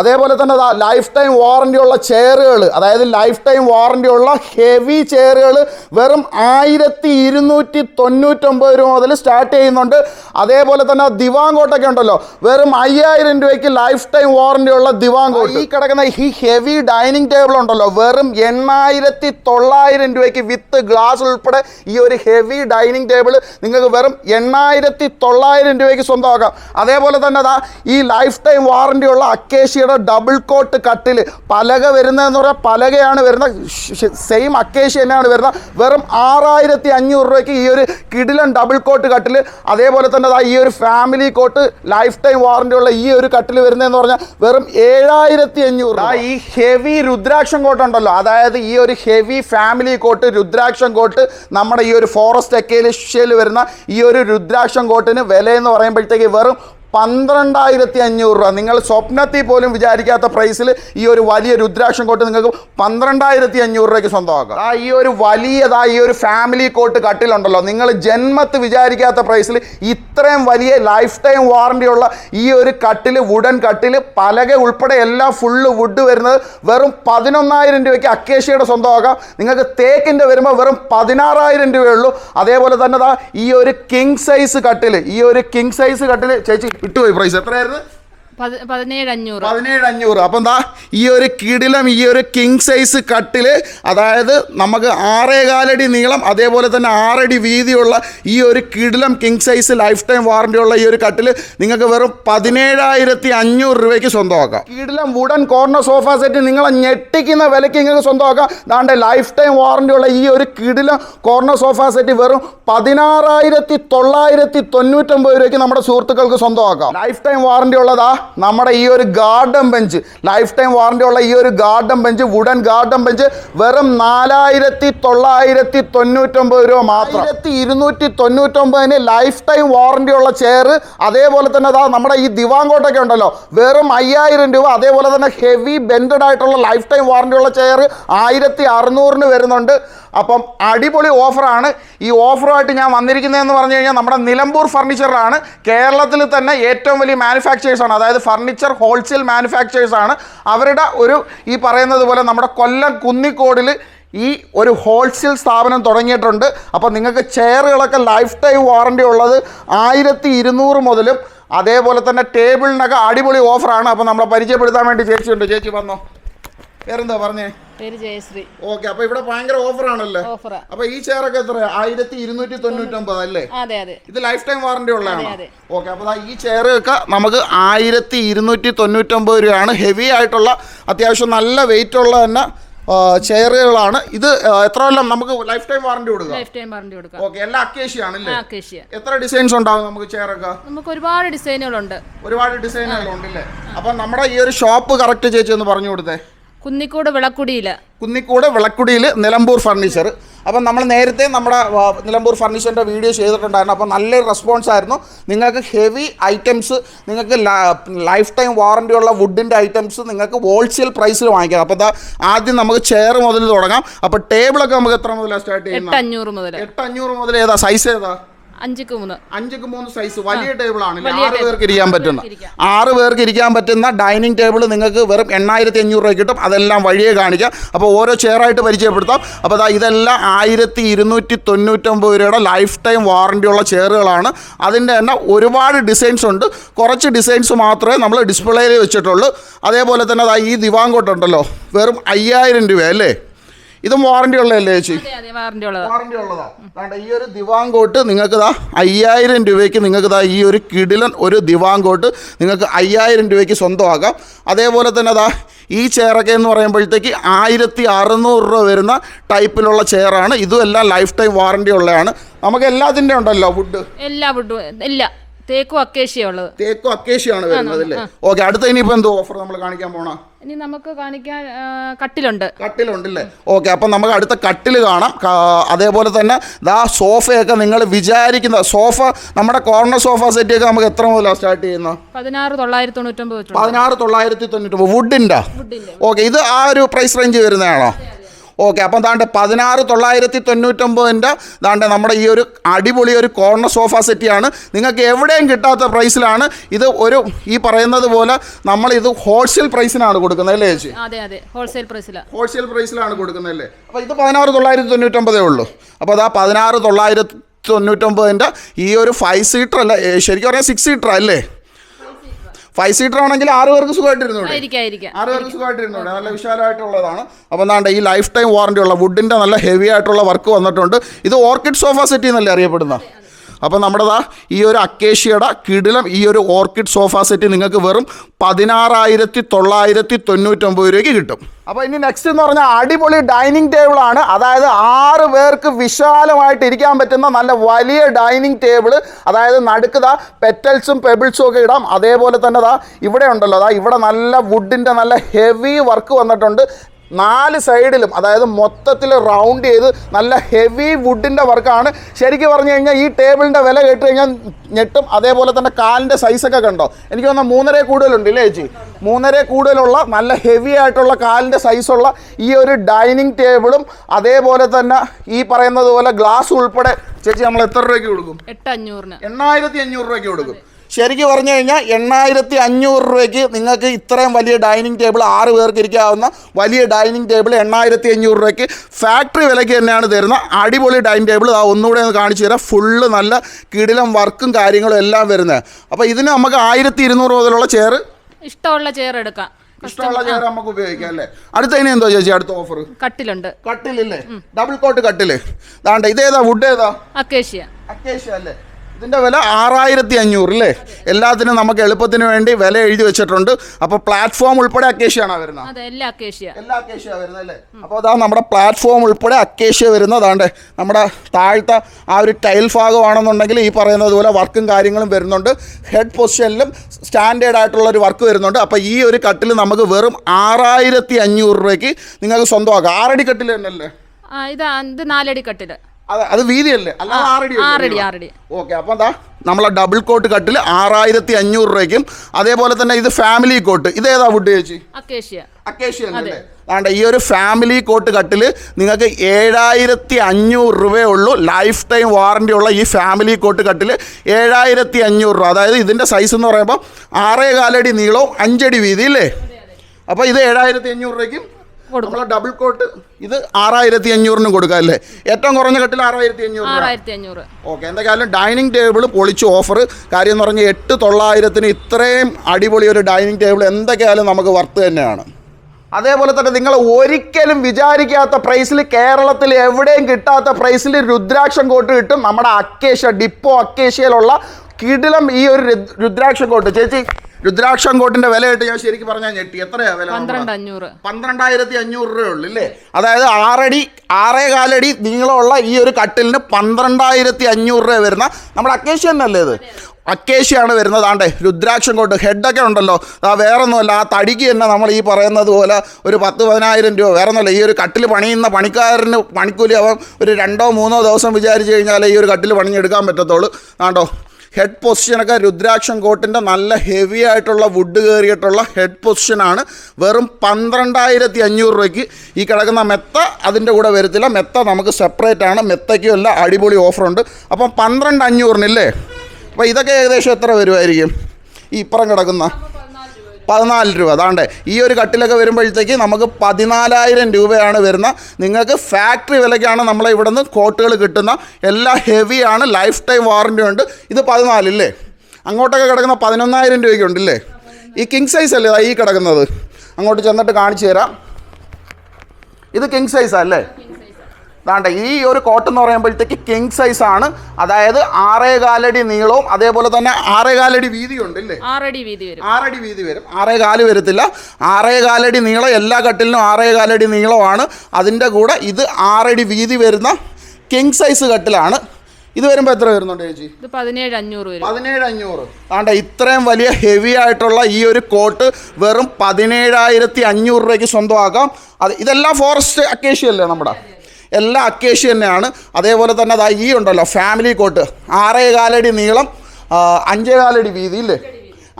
അതേപോലെ തന്നെ life time warranty ഉള്ള ചെയറുകൾ അതായത് ലൈഫ് ടൈം വാറണ്ടി ഉള്ള ഹെവി ചെയറുകൾ വെറും ആയിരത്തി ഇരുന്നൂറ്റി തൊണ്ണൂറ്റൊമ്പത് രൂപ മുതൽ സ്റ്റാർട്ട് ചെയ്യുന്നുണ്ട്. അതേപോലെ തന്നെ ദിവാങ്കോട്ടൊക്കെ ഉണ്ടല്ലോ വെറും അയ്യായിരം രൂപയ്ക്ക് ലൈഫ് ടൈം വാറണ്ടി ഉള്ള ദിവാങ്കോട്ട്. ഈ കിടക്കുന്ന ഈ ഹെവി ഡൈനിങ് ടേബിൾ ഉണ്ടല്ലോ വെറും എണ്ണായിരത്തി തൊള്ളായിരം രൂപയ്ക്ക് വിത്ത് ഗ്ലാസ് ഉൾപ്പെടെ ഈ ഒരു ഹെവി ഡൈനിങ് ടേബിൾ നിങ്ങൾക്ക് വെറും എണ്ണായിരത്തി തൊള്ളായിരം രൂപയ്ക്ക് സ്വന്തമാക്കാം. അതേപോലെ തന്നെ ഈ ലൈഫ് ടൈം വാറണ്ടി ഉള്ള അക്കേഷ്യയുടെ ഡബിൾ കോട്ട് കട്ടിൽ പലക വരുന്നതെന്ന് പറഞ്ഞാൽ പലകയാണ് വരുന്ന സെയിം അക്കേഷ്യ തന്നെയാണ് വരുന്നത്. വെറും ആറായിരത്തി അഞ്ഞൂറ് രൂപയ്ക്ക് ഈ ഒരു കിടിലൻ ഡബിൾ കോട്ട് കട്ടിൽ അതേപോലെ തന്നെ ഈ ഒരു family cot life time warranty ഉള്ള ഈ ഒരു കട്ടിൽ വരുന്നതെന്ന് പറഞ്ഞാൽ വെറും ഏഴായിരത്തി അഞ്ഞൂറ് ഈ ഹെവി രുദ്രാക്ഷം കോട്ട് ഉണ്ടല്ലോ. അതായത് ഈ ഒരു ഹെവി ഫാമിലി കോട്ട് രുദ്രാക്ഷം കോട്ട് നമ്മുടെ ഈ ഒരു ഫോറസ്റ്റ് എക്കേലിഷ്യയിൽ വരുന്ന ഈ ഒരു രുദ്രാക്ഷം കോട്ടിന് വില എന്ന് പറയുമ്പോഴത്തേക്ക് വെറും പന്ത്രണ്ടായിരത്തി അഞ്ഞൂറ് രൂപ. നിങ്ങൾ സ്വപ്നത്തിൽ പോലും വിചാരിക്കാത്ത പ്രൈസിൽ ഈ ഒരു വലിയ രുദ്രാക്ഷം കോട്ട് നിങ്ങൾക്ക് പന്ത്രണ്ടായിരത്തി അഞ്ഞൂറ് രൂപയ്ക്ക് സ്വന്തമാക്കാം. ആ ഈ ഒരു വലിയതാ ഈ ഒരു ഫാമിലി കോട്ട് കട്ടിലുണ്ടല്ലോ. നിങ്ങൾ ജന്മത്ത് വിചാരിക്കാത്ത പ്രൈസിൽ ഇത്രയും വലിയ ലൈഫ് ടൈം വാറണ്ടി ഉള്ള ഈ ഒരു കട്ടിൽ വുഡൻ കട്ടിൽ പലക ഉൾപ്പെടെ എല്ലാം ഫുള്ള് വുഡ് വരുന്നത് വെറും പതിനൊന്നായിരം രൂപയ്ക്ക് അക്കേഷ്യയുടെ സ്വന്തമാക്കാം. നിങ്ങൾക്ക് തേക്കിന്റെ വരുമ്പോൾ വെറും പതിനാറായിരം രൂപയുള്ളൂ അതേപോലെ തന്നെ ഈ ഒരു കിങ് സൈസ് കട്ടിൽ ഈ ഒരു കിങ് സൈസ് കട്ടിൽ ചേച്ചി ഇട്ടുപോയി പ്രൈസ് എത്രയായിരുന്നു? പതി- പതിനേഴ് അഞ്ഞൂറ് അപ്പം എന്താ ഈ ഒരു കിടിലം ഈ ഒരു കിങ് സൈസ് കട്ടിൽ അതായത് നമുക്ക് ആറേ കാലടി നീളം അതേപോലെ തന്നെ ആറടി വീതിയുള്ള ഈ ഒരു കിടിലം king size life time warranty ഉള്ള ഈ ഒരു കട്ടിൽ നിങ്ങൾക്ക് വെറും പതിനേഴായിരത്തി അഞ്ഞൂറ് രൂപയ്ക്ക് സ്വന്തമാക്കാം. കിടിലം വുഡൻ കോർണർ സോഫ സെറ്റ് നിങ്ങളെ ഞെട്ടിക്കുന്ന വിലയ്ക്ക് നിങ്ങൾക്ക് സ്വന്തമാക്കാം. ദാണ്ട് ലൈഫ് ടൈം വാറണ്ടി ഉള്ള ഈ ഒരു കിടിലം കോർണർ സോഫ സെറ്റ് വെറും പതിനാറായിരത്തി തൊള്ളായിരത്തി തൊണ്ണൂറ്റൊമ്പത് രൂപയ്ക്ക് നമ്മുടെ സുഹൃത്തുക്കൾക്ക് സ്വന്തമാക്കാം. ലൈഫ് ടൈം വാറണ്ടി ഉള്ളതാ നമ്മുടെ ഈ ഒരു garden bench life time warranty ഉള്ള ഈ ഒരു garden bench wooden garden bench വെറും നാലായിരത്തി തൊള്ളായിരത്തി തൊണ്ണൂറ്റൊമ്പത് രൂപ മാത്രം. ആയിരത്തി ഇരുന്നൂറ്റി തൊണ്ണൂറ്റൊമ്പതിന് ലൈഫ് ടൈം വാറണ്ടി ഉള്ള ചെയർ അതേപോലെ തന്നെ അതാ നമ്മുടെ ഈ ദിവാങ്കോട്ടൊക്കെ ഉണ്ടല്ലോ വെറും അയ്യായിരം രൂപ. അതേപോലെ തന്നെ ഹെവി ബെൻഡഡ് ആയിട്ടുള്ള ലൈഫ് ടൈം വാറണ്ടി ഉള്ള ചെയർ ആയിരത്തി അറുന്നൂറിന് വരുന്നുണ്ട്. അപ്പം അടിപൊളി ഓഫറാണ്. ഈ ഓഫറുമായിട്ട് ഞാൻ വന്നിരിക്കുന്നതെന്ന് പറഞ്ഞു കഴിഞ്ഞാൽ നമ്മുടെ നിലമ്പൂർ ഫർണിച്ചറിലാണ്. കേരളത്തിൽ തന്നെ ഏറ്റവും വലിയ മാനുഫാക്ചേഴ്സ് ആണ്. അതായത് ഫർണിച്ചർ ഹോൾസെയിൽ മാനുഫാക്ചേഴ്സ് ആണ്. അവരുടെ ഒരു ഈ പറയുന്നത് പോലെ നമ്മുടെ കൊല്ലം കുന്നിക്കോടിൽ ഈ ഒരു ഹോൾസെയിൽ സ്ഥാപനം തുടങ്ങിയിട്ടുണ്ട്. അപ്പോൾ നിങ്ങൾക്ക് ചെയറുകളൊക്കെ ലൈഫ് ടൈം വാറണ്ടി ഉള്ളത് ആയിരത്തി ഇരുന്നൂറ് മുതലും അതേപോലെ തന്നെ ടേബിളിനൊക്കെ അടിപൊളി ഓഫറാണ്. അപ്പോൾ നമ്മളെ പരിചയപ്പെടുത്താൻ വേണ്ടി ചേച്ചിയുണ്ട്. ചേച്ചി വന്നോ. വേറെന്താ പറഞ്ഞേ? പേര് ജയശ്രീ. ഓക്കെ അപ്പൊ ഇവിടെ ഭയങ്കര ഓഫർ ആണല്ലേ ഓഫറാ. അപ്പൊ ഈ ചെയറൊക്കെ എത്ര? ആയിരത്തി ഇരുന്നൂറ്റി തൊണ്ണൂറ്റൊമ്പത് അല്ലേ? അതെ അതെ. ഇത് ലൈഫ് ടൈം വാറന്റി ഉള്ളതാണ്. ഓക്കെ അപ്പൊ ഈ ചെയർ ഒക്കെ നമുക്ക് ആയിരത്തി ഇരുന്നൂറ്റി തൊണ്ണൂറ്റൊമ്പത് രൂപയാണ്. ഹെവി ആയിട്ടുള്ള അത്യാവശ്യം നല്ല വെയിറ്റ് ഉള്ള തന്നെ ചെയറുകളാണ് ഇത് എത്ര കൊല്ലം നമുക്ക് ലൈഫ് ടൈം വാറണ്ടി കൊടുക്കുക ലൈഫ് ടൈം പറഞ്ഞു കൊടുക്കാം. ഓക്കെ എല്ലാം അക്കേഷ്യ ആണല്ലേ അക്കേഷ്യ. കേഷ്യ എത്ര ഡിസൈൻസ് ഉണ്ടാവും നമുക്ക് ചെയറൊക്കെ നമുക്ക് ഒരുപാട് ഡിസൈനുകളുണ്ട്. ഒരുപാട് ഡിസൈനുകളുണ്ട് അപ്പം നമ്മുടെ ഈ ഒരു ഷോപ്പ് കറക്റ്റ് ചേച്ചി ഒന്ന് പറഞ്ഞു കൊടുത്തേ. കുന്നിക്കോട് വിളക്കുടിയിൽ കുന്നിക്കോട് വിളക്കുടിയിൽ നിലമ്പൂർ ഫർണിച്ചർ. അപ്പം നമ്മൾ നേരത്തെ നമ്മുടെ നിലമ്പൂർ ഫർണിച്ചറിന്റെ വീഡിയോ ചെയ്തിട്ടുണ്ടായിരുന്നു. അപ്പോൾ നല്ലൊരു റെസ്പോൺസ് ആയിരുന്നു. നിങ്ങൾക്ക് ഹെവി ഐറ്റംസ് നിങ്ങൾക്ക് ലൈഫ് ടൈം വാറണ്ടി ഉള്ള വുഡിന്റെ ഐറ്റംസ് നിങ്ങൾക്ക് ഹോൾസെയിൽ പ്രൈസിൽ വാങ്ങിക്കാം. അപ്പോൾ ഇതാ ആദ്യം നമുക്ക് ചെയർ മുതൽ തുടങ്ങാം. അപ്പോൾ ടേബിളൊക്കെ നമുക്ക് എത്ര മുതലാണ് സ്റ്റാർട്ട് ചെയ്യുന്നത്? എട്ടഞ്ഞൂറ് മുതൽ എട്ടഞ്ഞൂറ് മുതൽ ഏതാ? സൈസ് ഏതാ? അഞ്ചിക്ക് മൂന്ന്. അഞ്ചുക്ക് മൂന്ന് സൈസ് വലിയ ടേബിൾ ആണ് ആറ് പേർക്ക് ഇരിക്കാൻ പറ്റുന്ന. ആറ് പേർക്ക് ഇരിക്കാൻ പറ്റുന്ന ഡൈനിങ് ടേബിൾ നിങ്ങൾക്ക് വെറും എണ്ണായിരത്തി അഞ്ഞൂറ് രൂപ കിട്ടും. അതെല്ലാം വഴിയെ കാണിക്കാം. അപ്പോൾ ഓരോ ചെയറായിട്ട് പരിചയപ്പെടുത്താം. അപ്പോൾ ദാ ഇതെല്ലാം ആയിരത്തി ഇരുന്നൂറ്റി തൊണ്ണൂറ്റൊമ്പത് രൂപയുടെ ലൈഫ് ടൈം വാറണ്ടി ഉള്ള ചെയറുകളാണ് അതിന്റെ തന്നെ ഒരുപാട് ഡിസൈൻസ് ഉണ്ട്. കുറച്ച് ഡിസൈൻസ് മാത്രമേ നമ്മൾ ഡിസ്പ്ലേയിൽ വെച്ചിട്ടുള്ളൂ. അതേപോലെ തന്നെ ദാ ഈ ദിവാങ്കോട്ടുണ്ടല്ലോ വെറും അയ്യായിരം രൂപ അല്ലേ? ഇതും വാറണ്ടി ഉള്ളതല്ലേ ചേച്ചി? അതെ അതെ വാറണ്ടി ഉള്ളതാ. വാറണ്ടി ഉള്ളതാ. ദാണ്ട ഈ ഒരു ദിവാങ്കോട്ട് നിങ്ങൾക്ക് ദാ അയ്യായിരം രൂപയ്ക്ക് നിങ്ങൾക്ക് ദാ ഈ ഒരു കിടിലൻ ഒരു ദിവാങ്കോട്ട് നിങ്ങൾക്ക് അയ്യായിരം രൂപയ്ക്ക് സ്വന്തമാക്കാം. അതേപോലെ തന്നെ ദാ ഈ ചെയറൊക്കെ എന്ന് പറയുമ്പോഴത്തേക്ക് ആയിരത്തി അറുന്നൂറ് രൂപ വരുന്ന ടൈപ്പിലുള്ള ചെയറാണ് ഇതും എല്ലാം ലൈഫ് ടൈം വാറണ്ടി ഉള്ളതാണ്. നമുക്ക് എല്ലാത്തിന്റെ ഉണ്ടല്ലോ ഫുഡ് എല്ലാ വുഡും ഇല്ല. തേക്കും അക്കേഷ്യ ഉള്ളത്. തേക്കും അക്കേഷ്യാണ് വരുന്നത് അല്ലേ? ഓക്കെ അടുത്ത ഇനിയിപ്പോൾ എന്തോ ഓഫർ നമ്മൾ കാണിക്കാൻ പോണ? ഇനി നമുക്ക് കാണിക്കാൻ കട്ടിലുണ്ട്. കട്ടിലുണ്ടല്ലേ ഓക്കെ അപ്പം നമുക്ക് അടുത്ത കട്ടിൽ കാണാം. അതേപോലെ തന്നെ ദാ സോഫയൊക്കെ നിങ്ങൾ വിചാരിക്കുന്ന സോഫ നമ്മുടെ കോർണർ സോഫ സെറ്റൊക്കെ നമുക്ക് എത്ര മുതലാണ് സ്റ്റാർട്ട് ചെയ്യുന്നത്? പതിനാറ് തൊള്ളായിരത്തി തൊണ്ണൂറ്റൊമ്പത് പതിനാറ് തൊള്ളായിരത്തി തൊണ്ണൂറ്റി വുഡിന്റെ ഓക്കെ ഇത് ആ ഒരു പ്രൈസ് റേഞ്ച് വരുന്നതാണോ? ഓക്കെ അപ്പം താണ്ട് പതിനാറ് തൊള്ളായിരത്തി തൊണ്ണൂറ്റൊമ്പതിന്റെ താണ്ട് നമ്മുടെ ഈ ഒരു അടിപൊളി ഒരു കോർണർ സോഫ സെറ്റിയാണ് നിങ്ങൾക്ക് എവിടെയും കിട്ടാത്ത പ്രൈസിലാണ് ഇത് ഒരു ഈ പറയുന്നത് പോലെ നമ്മൾ ഇത് ഹോൾസെയിൽ പ്രൈസിനാണ് കൊടുക്കുന്നത് അല്ലേ ചേച്ചി? അതെ അതെ. ഹോൾസെയിൽ പ്രൈസിലാണ് ഹോൾസെയിൽ പ്രൈസിലാണ് കൊടുക്കുന്നത് അല്ലേ? അപ്പോൾ ഇത് പതിനാറ് തൊള്ളായിരത്തി തൊണ്ണൂറ്റൊമ്പതേ ഉള്ളൂ. അപ്പോൾ അതാ പതിനാറ് തൊള്ളായിരത്തി തൊണ്ണൂറ്റൊമ്പതിന്റെ ഈ ഒരു ഫൈവ് സീറ്റർ അല്ല ശരിക്കും പറഞ്ഞാൽ സിക്സ് സീറ്റർ അല്ലേ? ഫൈവ് സീറ്റർ ആണെങ്കിൽ ആറ് പേർക്ക് സുഖമായിട്ടിരുന്നൂടെ? ആറ് പേർക്ക് സുഖമായിട്ടിരുന്നൂടെ? നല്ല വിശാലമായിട്ടുള്ളതാണ്. അപ്പം എന്താണ്ട് ഈ ലൈഫ് ടൈം വാറണ്ടി ഉള്ള വുഡിന്റെ നല്ല ഹെവി ആയിട്ടുള്ള വർക്ക് വന്നിട്ടുണ്ട്. ഇത് ഓർക്കിഡ് സോഫ സെറ്റ് എന്നല്ലേ അറിയപ്പെടുന്ന? അപ്പോൾ നമ്മുടെതാ ഈ ഒരു അക്കേഷ്യയുടെ കിടിലം ഈ ഒരു ഓർക്കിഡ് സോഫ സെറ്റ് നിങ്ങൾക്ക് വെറും പതിനാറായിരത്തി തൊള്ളായിരത്തി തൊണ്ണൂറ്റൊമ്പത് രൂപയ്ക്ക് കിട്ടും. അപ്പോൾ ഇനി നെക്സ്റ്റ് എന്ന് പറഞ്ഞാൽ അടിപൊളി ഡൈനിങ് ടേബിളാണ് അതായത് ആറ് പേർക്ക് വിശാലമായിട്ട് ഇരിക്കാൻ പറ്റുന്ന നല്ല വലിയ ഡൈനിങ് ടേബിൾ അതായത് നടുക്ക് ദാ പെറ്റൽസും പെബിൾസും ഒക്കെ ഇടാം. അതേപോലെ തന്നെ ദാ ഇവിടെ ഉണ്ടല്ലോ ദാ ഇവിടെ നല്ല വുഡിന്റെ നല്ല ഹെവി വർക്ക് വന്നിട്ടുണ്ട്. നാല് സൈഡിലും അതായത് മൊത്തത്തിൽ റൗണ്ട് ചെയ്ത് നല്ല ഹെവി വുഡിന്റെ വർക്കാണ് ശരിക്കും പറഞ്ഞു കഴിഞ്ഞാൽ ഈ ടേബിളിന്റെ വില കേട്ട് കഴിഞ്ഞാൽ ഞെട്ടും. അതേപോലെ തന്നെ കാലിന്റെ സൈസൊക്കെ കണ്ടോ? എനിക്ക് തോന്നുന്ന മൂന്നര കൂടുതലുണ്ട് ഇല്ലേ ചേച്ചി? മൂന്നര കൂടുതലുള്ള നല്ല ഹെവി ആയിട്ടുള്ള കാലിന്റെ സൈസുള്ള ഈ ഒരു ഡൈനിങ് ടേബിളും അതേപോലെ തന്നെ ഈ പറയുന്നത് പോലെ ഗ്ലാസ് ഉൾപ്പെടെ ചേച്ചി നമ്മൾ എത്ര രൂപയ്ക്ക് കൊടുക്കും? എട്ട് അഞ്ഞൂറിന്. എണ്ണായിരത്തി അഞ്ഞൂറ് രൂപയ്ക്ക് കൊടുക്കും. ശരിക്കും പറഞ്ഞു കഴിഞ്ഞാൽ എണ്ണായിരത്തി അഞ്ഞൂറ് രൂപയ്ക്ക് നിങ്ങൾക്ക് ഇത്രയും വലിയ ഡൈനിങ് ടേബിൾ ആറ് പേർക്ക് ഇരിക്കാവുന്ന വലിയ ഡൈനിങ് ടേബിൾ എണ്ണായിരത്തി അഞ്ഞൂറ് രൂപയ്ക്ക് ഫാക്ടറി വിലയ്ക്ക് തന്നെയാണ് തരുന്ന അടിപൊളി ഡൈനിങ് ടേബിൾ. ആ ഒന്നുകൂടെ ഒന്ന് കാണിച്ചു തരാം. ഫുള്ള് നല്ല കിടിലം വർക്കും കാര്യങ്ങളും എല്ലാം വരുന്നത്. അപ്പോൾ ഇതിന് നമുക്ക് ആയിരത്തി ഇരുന്നൂറ് മുതലുള്ള ചെയർ ഇഷ്ടമുള്ള ചെയർ എടുക്കാം. ഇഷ്ടമുള്ള ചെയർ നമുക്ക് ഉപയോഗിക്കാം അല്ലേ? അടുത്തതിന് എന്തോ ചേച്ചി? അടുത്ത ഓഫർ കട്ടിലുണ്ട്. കട്ടിലില്ലേ? ഡബിൾ കോട്ട് കട്ടിൽ. ദാണ്ട ഇതേതാ? വുഡ് ഏതാ? അക്കേഷ്യ. അക്കേഷ്യ അല്ലേ? ഇതിന്റെ വില ആറായിരത്തി അഞ്ഞൂറ് അല്ലേ എല്ലാത്തിനും നമുക്ക് എളുപ്പത്തിന് വേണ്ടി വില എഴുതി വെച്ചിട്ടുണ്ട്. അപ്പോൾ പ്ലാറ്റ്ഫോം ഉൾപ്പെടെ അക്കേഷ്യയാണോ വരുന്നത്? അതെ എല്ലാം അക്കേഷ്യ. എല്ലാ അക്കേഷ്യ വരുന്നത് അല്ലേ? അപ്പോൾ അതാ നമ്മുടെ പ്ലാറ്റ്ഫോം ഉൾപ്പെടെ അക്കേഷ്യ വരുന്നതാണ്ട് നമ്മുടെ താഴത്തെ ആ ഒരു ടൈൽ ഭാഗമാണെന്നുണ്ടെങ്കിൽ ഈ പറയുന്നത് പോലെ വർക്കും കാര്യങ്ങളും വരുന്നുണ്ട്. ഹെഡ് പൊസിഷനിലും സ്റ്റാൻഡേർഡ് ആയിട്ടുള്ള ഒരു വർക്ക് വരുന്നുണ്ട്. അപ്പോൾ ഈ ഒരു കട്ടിൽ നമുക്ക് വെറും ആറായിരത്തി അഞ്ഞൂറ് രൂപയ്ക്ക് നിങ്ങൾക്ക് സ്വന്തമാക്കാം. ആറടി കട്ടിൽ തന്നെയല്ലേ? ഇത് നാലടി കട്ടിൽ അത് അത് വീതിയല്ലേ? അല്ലാതെ ഓക്കെ അപ്പം എന്താ? നമ്മളെ ഡബിൾ കോട്ട് കട്ടിൽ ആറായിരത്തി അഞ്ഞൂറ് രൂപയ്ക്കും. അതേപോലെ തന്നെ ഇത് ഫാമിലി കോട്ട് ഇത് ഏതാ വുഡ് ചേച്ചി? അക്കേഷ്യ. അക്കേഷ്യ അല്ലേ? ഈ ഒരു ഫാമിലി കോട്ട് കട്ടിൽ നിങ്ങൾക്ക് ഏഴായിരത്തി അഞ്ഞൂറ് രൂപയേ ഉള്ളൂ ലൈഫ് ടൈം വാറണ്ടി ഉള്ള ഈ ഫാമിലി കോട്ട് കട്ടിൽ ഏഴായിരത്തി അഞ്ഞൂറ് രൂപ. അതായത് ഇതിന്റെ സൈസ് എന്ന് പറയുമ്പോൾ ആറേ കാലടി നീളവും അഞ്ചടി വീതി അല്ലേ അപ്പോൾ ഇത് ഏഴായിരത്തി അഞ്ഞൂറ് രൂപയ്ക്കും നമ്മളെ ഡബിൾ കോട്ട് ഇത് ആറായിരത്തി അഞ്ഞൂറിനും കൊടുക്കാം അല്ലേ? ഏറ്റവും കുറഞ്ഞ കെട്ടിൽ ആറായിരത്തി ആറായിരത്തി അഞ്ഞൂറ് ഓക്കെ എന്തായാലും ഡൈനിങ് ടേബിൾ പൊളിച്ച് ഓഫർ കാര്യം എന്ന് പറഞ്ഞാൽ എട്ട് തൊള്ളായിരത്തിന് ഇത്രയും അടിപൊളി ഒരു ഡൈനിങ് ടേബിൾ എന്തൊക്കെയായാലും നമുക്ക് വർത്ത് തന്നെയാണ്. അതേപോലെ തന്നെ നിങ്ങൾ ഒരിക്കലും വിചാരിക്കാത്ത പ്രൈസിൽ കേരളത്തിൽ എവിടെയും കിട്ടാത്ത പ്രൈസിൽ രുദ്രാക്ഷം കോട്ട് കിട്ടും. നമ്മുടെ അക്കേഷ്യ ഡിപ്പോ അക്കേഷ്യയിലുള്ള കിടിലം ഈ ഒരു രുദ്- രുദ്രാക്ഷം കോട്ട് ചേച്ചി രുദ്രാക്ഷം കോട്ടിന്റെ വില കേട്ട് ഞാൻ ശരിക്കും പറഞ്ഞാൽ ഞെട്ടി. എത്രയാ വില? പന്ത്രണ്ട് അഞ്ഞൂറ്. പന്ത്രണ്ടായിരത്തി അഞ്ഞൂറ് രൂപ ഉള്ളു അല്ലേ? അതായത് ആറടി ആറേ കാലടി നീളമുള്ള ഈ ഒരു കട്ടിലിന് പന്ത്രണ്ടായിരത്തി അഞ്ഞൂറ് രൂപ വരുന്ന നമ്മുടെ അക്കേഷ്യ തന്നെയല്ലേ ഇത്? അക്കേഷ്യയാണ് വരുന്നത്. ആണ്ടേ രുദ്രാക്ഷം കൊണ്ട് ഹെഡൊക്കെ ഉണ്ടല്ലോ. ആ വേറെ ഒന്നുമല്ല ആ തടിക്ക് തന്നെ നമ്മൾ ഈ പറയുന്നത് പോലെ ഒരു പത്ത് പതിനായിരം രൂപ. വേറെ ഒന്നുമല്ല ഈ ഒരു കട്ടിൽ പണിയുന്ന പണിക്കാരന് പണിക്കൂലി അവൻ ഒരു രണ്ടോ മൂന്നോ ദിവസം വിചാരിച്ച് കഴിഞ്ഞാൽ ഈ ഒരു കട്ടിൽ പണിഞ്ഞെടുക്കാൻ പറ്റത്തുള്ളൂ. ആണ്ടോ ഹെഡ് പൊസിഷനൊക്കെ രുദ്രാക്ഷം കോട്ടിന്റെ നല്ല ഹെവി ആയിട്ടുള്ള വുഡ് കയറിയിട്ടുള്ള ഹെഡ് പൊസിഷനാണ് വെറും പന്ത്രണ്ടായിരത്തി അഞ്ഞൂറ് രൂപയ്ക്ക് ഈ കിടക്കുന്ന മെത്ത അതിന്റെ കൂടെ വരത്തില്ല. മെത്ത നമുക്ക് സെപ്പറേറ്റ് ആണ്. മെത്തയ്ക്കും എല്ലാം അടിപൊളി ഓഫറുണ്ട് അപ്പം പന്ത്രണ്ട് അഞ്ഞൂറിനില്ലേ അപ്പോൾ ഇതൊക്കെ ഏകദേശം എത്ര വരുമായിരിക്കും ഈ ഇപ്പുറം കിടക്കുന്ന പതിനാല് രൂപ. അതാണ്ട് ഈ ഒരു കട്ടിലൊക്കെ വരുമ്പോഴത്തേക്ക് നമുക്ക് പതിനാലായിരം രൂപയാണ് വരുന്ന. നിങ്ങൾക്ക് ഫാക്ടറി വിലയ്ക്കാണ് നമ്മളെ ഇവിടെ നിന്ന് കോട്ടുകൾ കിട്ടുന്ന. എല്ലാം ഹെവിയാണ് ലൈഫ് ടൈം വാറന്റി ഉണ്ട്. ഇത് പതിനാലില്ലേ അങ്ങോട്ടൊക്കെ കിടക്കുന്ന പതിനൊന്നായിരം രൂപയ്ക്ക് ഉണ്ടല്ലേ ഈ കിങ് സൈസ് അല്ലേ ഈ കിടക്കുന്നത്? അങ്ങോട്ട് ചെന്നിട്ട് കാണിച്ചു തരാം. ഇത് കിങ് സൈസാ അല്ലേ? ദാണ്ട ഈ ഒരു കോട്ട് എന്ന് പറയുമ്പോഴത്തേക്ക് കിങ് സൈസ് ആണ്. അതായത് ആറേ കാലടി നീളവും അതേപോലെ തന്നെ ആറേ കാലടി വീതിയുണ്ട് ഇല്ലേ? ആറടി വീതി വരും. ആറടി വീതി വരും. ആറേ കാൽ വരത്തില്ല. ആറേ കാലടി നീളം എല്ലാ കട്ടിലിനും ആറേ കാലടി നീളമാണ്. അതിന്റെ കൂടെ ഇത് ആറടി വീതി വരുന്ന കിങ് സൈസ് കട്ടിലാണ്. ഇത് വരുമ്പോൾ എത്ര വരുന്നുണ്ട് ചേച്ചി? ഇത് പതിനേഴ് അഞ്ഞൂറ് വരും. പതിനേഴ് അഞ്ഞൂറ് ആണ്ട ഇത്രയും വലിയ ഹെവി ആയിട്ടുള്ള ഈ ഒരു കോട്ട് വെറും പതിനേഴായിരത്തി അഞ്ഞൂറ് രൂപയ്ക്ക് സ്വന്തമാക്കാം. അത് ഇതെല്ലാം ഫോറസ്റ്റ് അക്കേഷ്യ അല്ലേ നമ്മുടെ? എല്ലാ അക്കേഷ്യ തന്നെയാണ്. അതേപോലെ തന്നെ അതാ ഈ ഉണ്ടല്ലോ ഫാമിലി കോട്ട് ആറേ കാലടി നീളം അഞ്ചേ കാലടി വീതി ഇല്ലേ?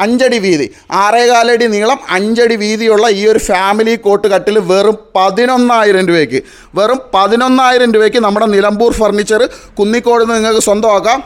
അഞ്ചടി വീതി. ആറേകാലടി നീളം അഞ്ചടി വീതിയുള്ള ഈ ഒരു ഫാമിലി കോട്ട് കട്ടിൽ വെറും പതിനൊന്നായിരം രൂപയ്ക്ക്. വെറും പതിനൊന്നായിരം രൂപയ്ക്ക് നമ്മുടെ നിലമ്പൂർ ഫർണിച്ചർ കുന്നിക്കോട് നിന്ന് നിങ്ങൾക്ക് സ്വന്തമാക്കാം.